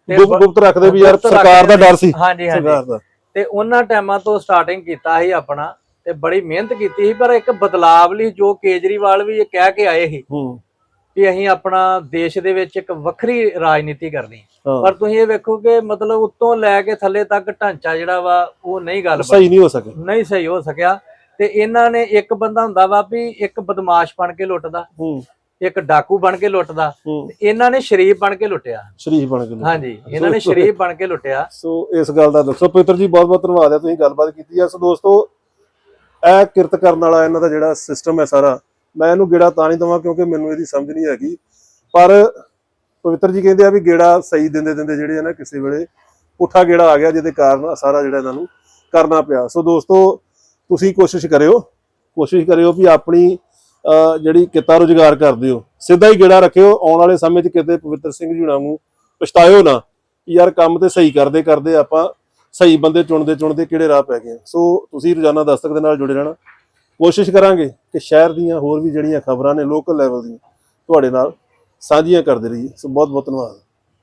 ਤੇ ਗੁਪਤ ਰੱਖਦੇ ਵੀ ਯਾਰ ਗੁਪਤ ਸਰਕਾਰ ਦਾ ਡਰ ਸੀ। ਹਾਂਜੀ ਹਾਂਜੀ। ਸਰਕਾਰ ਦਾ। ਤੇ ਉਹਨਾਂ ਟਾਈਮਾਂ ਤੋਂ ਸਟਾਰਟਿੰਗ ਕੀਤਾ ਸੀ ਆਪਣਾ ਤੇ ਬੜੀ ਮਿਹਨਤ ਕੀਤੀ ਸੀ ਪਰ ਇੱਕ ਬਦਲਾਵ ਲਈ ਜੋ ਕੇਜਰੀਵਾਲ ਵੀ ਇਹ ਕਹਿ ਕੇ ਆਏ ਸੀ ਹੂੰ। ਕਿ ਅਸੀਂ ਆਪਣਾ ਦੇਸ਼ ਦੇ ਵਿੱਚ ਇੱਕ ਵੱਖਰੀ ਰਾਜਨੀਤੀ ਕਰਨੀ ਪਰ ਤੁਸੀਂ ਇਹ ਵੇਖੋ ਕਿ ਮਤਲਬ ਉੱਤੋਂ ਲੈ ਕੇ ਥੱਲੇ ਤੱਕ ਢਾਂਚਾ ਜਿਹੜਾ ਵਾ ਉਹ ਨਹੀਂ ਗੱਲ। ਸਹੀ ਨਹੀਂ ਹੋ ਸਕੇ ਨਹੀਂ ਸਹੀ ਹੋ ਸਕਿਆ। ਤੇ ਇਹਨਾਂ ਨੇ ਇੱਕ ਬੰਦਾ ਹੁੰਦਾ ਵਾ ਵੀ ਇੱਕ ਬਦਮਾਸ਼ ਬਣ ਕੇ ਲੁੱਟਦਾ। ਹੂੰ। ਇੱਕ ਡਾਕੂ ਬਣ ਕੇ ਲੁੱਟਦਾ ਤੇ ਇਹਨਾਂ ਨੇ ਸ਼ਰੀਫ ਬਣ ਕੇ ਲੁੱਟਿਆ। ਸ਼ਰੀਫ ਬਣ ਕੇ ਹਾਂਜੀ ਇਹਨਾਂ ਨੇ ਸ਼ਰੀਫ ਬਣ ਕੇ ਲੁੱਟਿਆ। ਸੋ ਇਸ ਗੱਲ ਦਾ ਦੱਸੋ ਪਵਿੱਤਰ ਜੀ ਬਹੁਤ ਬਹੁਤ ਧੰਨਵਾਦ ਹੈ ਤੁਸੀਂ ਗੱਲਬਾਤ ਕੀਤੀ ਹੈ। ਸੋ ਦੋਸਤੋ ਇਹ ਕਿਰਤ ਕਰਨ ਵਾਲਾ ਇਹਨਾਂ ਦਾ ਜਿਹੜਾ ਸਿਸਟਮ ਹੈ ਸਾਰਾ ਮੈਂ ਇਹਨੂੰ ਗੇੜਾ ਤਾਂ ਨਹੀਂ ਦਵਾਂ ਕਿਉਂਕਿ ਮੈਨੂੰ ਇਹਦੀ ਸਮਝ ਨਹੀਂ ਹੈਗੀ। ਪਰ ਪਵਿੱਤਰ ਜੀ ਕਹਿੰਦੇ ਆ ਵੀ ਗੇੜਾ ਸਹੀ ਦਿੰਦੇ ਦਿੰਦੇ ਜਿਹੜੇ ਆ ਨਾ ਕਿਸੇ ਵੇਲੇ ਪੁੱਠਾ ਗੇੜਾ ਆ ਗਿਆ ਜਿਹਦੇ ਕਾਰਨ ਆਹ ਸਾਰਾ ਜਿਹੜਾ ਇਹਨਾਂ ਨੂੰ ਕਰਨਾ ਪਿਆ। ਸੋ ਦੋਸਤੋ ਤੁਸੀਂ ਕੋਸ਼ਿਸ਼ ਕਰਿਓ ਕੋਸ਼ਿਸ਼ ਕਰਿਓ ਵੀ ਆਪਣੀ ਜਿਹੜੀ ਕਿੱਤਾ ਰੁਜ਼ਗਾਰ ਕਰਦੇ ਹੋ, ਸਿੱਧਾ ਹੀ ਗੇੜਾ ਰੱਖਿਓ, ਆਉਣ ਵਾਲੇ ਸਮੇਂ 'ਚ ਕਿਤੇ ਪਵਿੱਤਰ ਸਿੰਘ ਜੀ ਹੁਣਾਂ ਨੂੰ ਪਛਤਾਇਓ ਨਾ ਕਿ ਯਾਰ ਕੰਮ ਤੇ ਸਹੀ ਕਰਦੇ ਕਰਦੇ ਆਪਾਂ ਸਹੀ ਬੰਦੇ ਚੁਣਦੇ ਚੁਣਦੇ ਕਿਹੜੇ ਰਾਹ ਪੈ ਗਏ ਸੋ ਤੁਸੀਂ ਰੋਜ਼ਾਨਾ ਦਸਤਕ ਦੇ ਨਾਲ ਜੁੜੇ ਰਹਿਣਾ। ਕੋਸ਼ਿਸ਼ ਕਰਾਂਗੇ ਕਿ ਸ਼ਹਿਰ ਦੀਆਂ ਹੋਰ ਵੀ ਜਿਹੜੀਆਂ ਖਬਰਾਂ ਨੇ ਲੋਕਲ ਲੈਵਲ ਦੀਆਂ, ਤੁਹਾਡੇ ਨਾਲ ਸਾਂਝੀਆਂ ਕਰਦੇ ਰਹੀਏ। ਸੋ ਬਹੁਤ ਬਹੁਤ ਧੰਨਵਾਦ।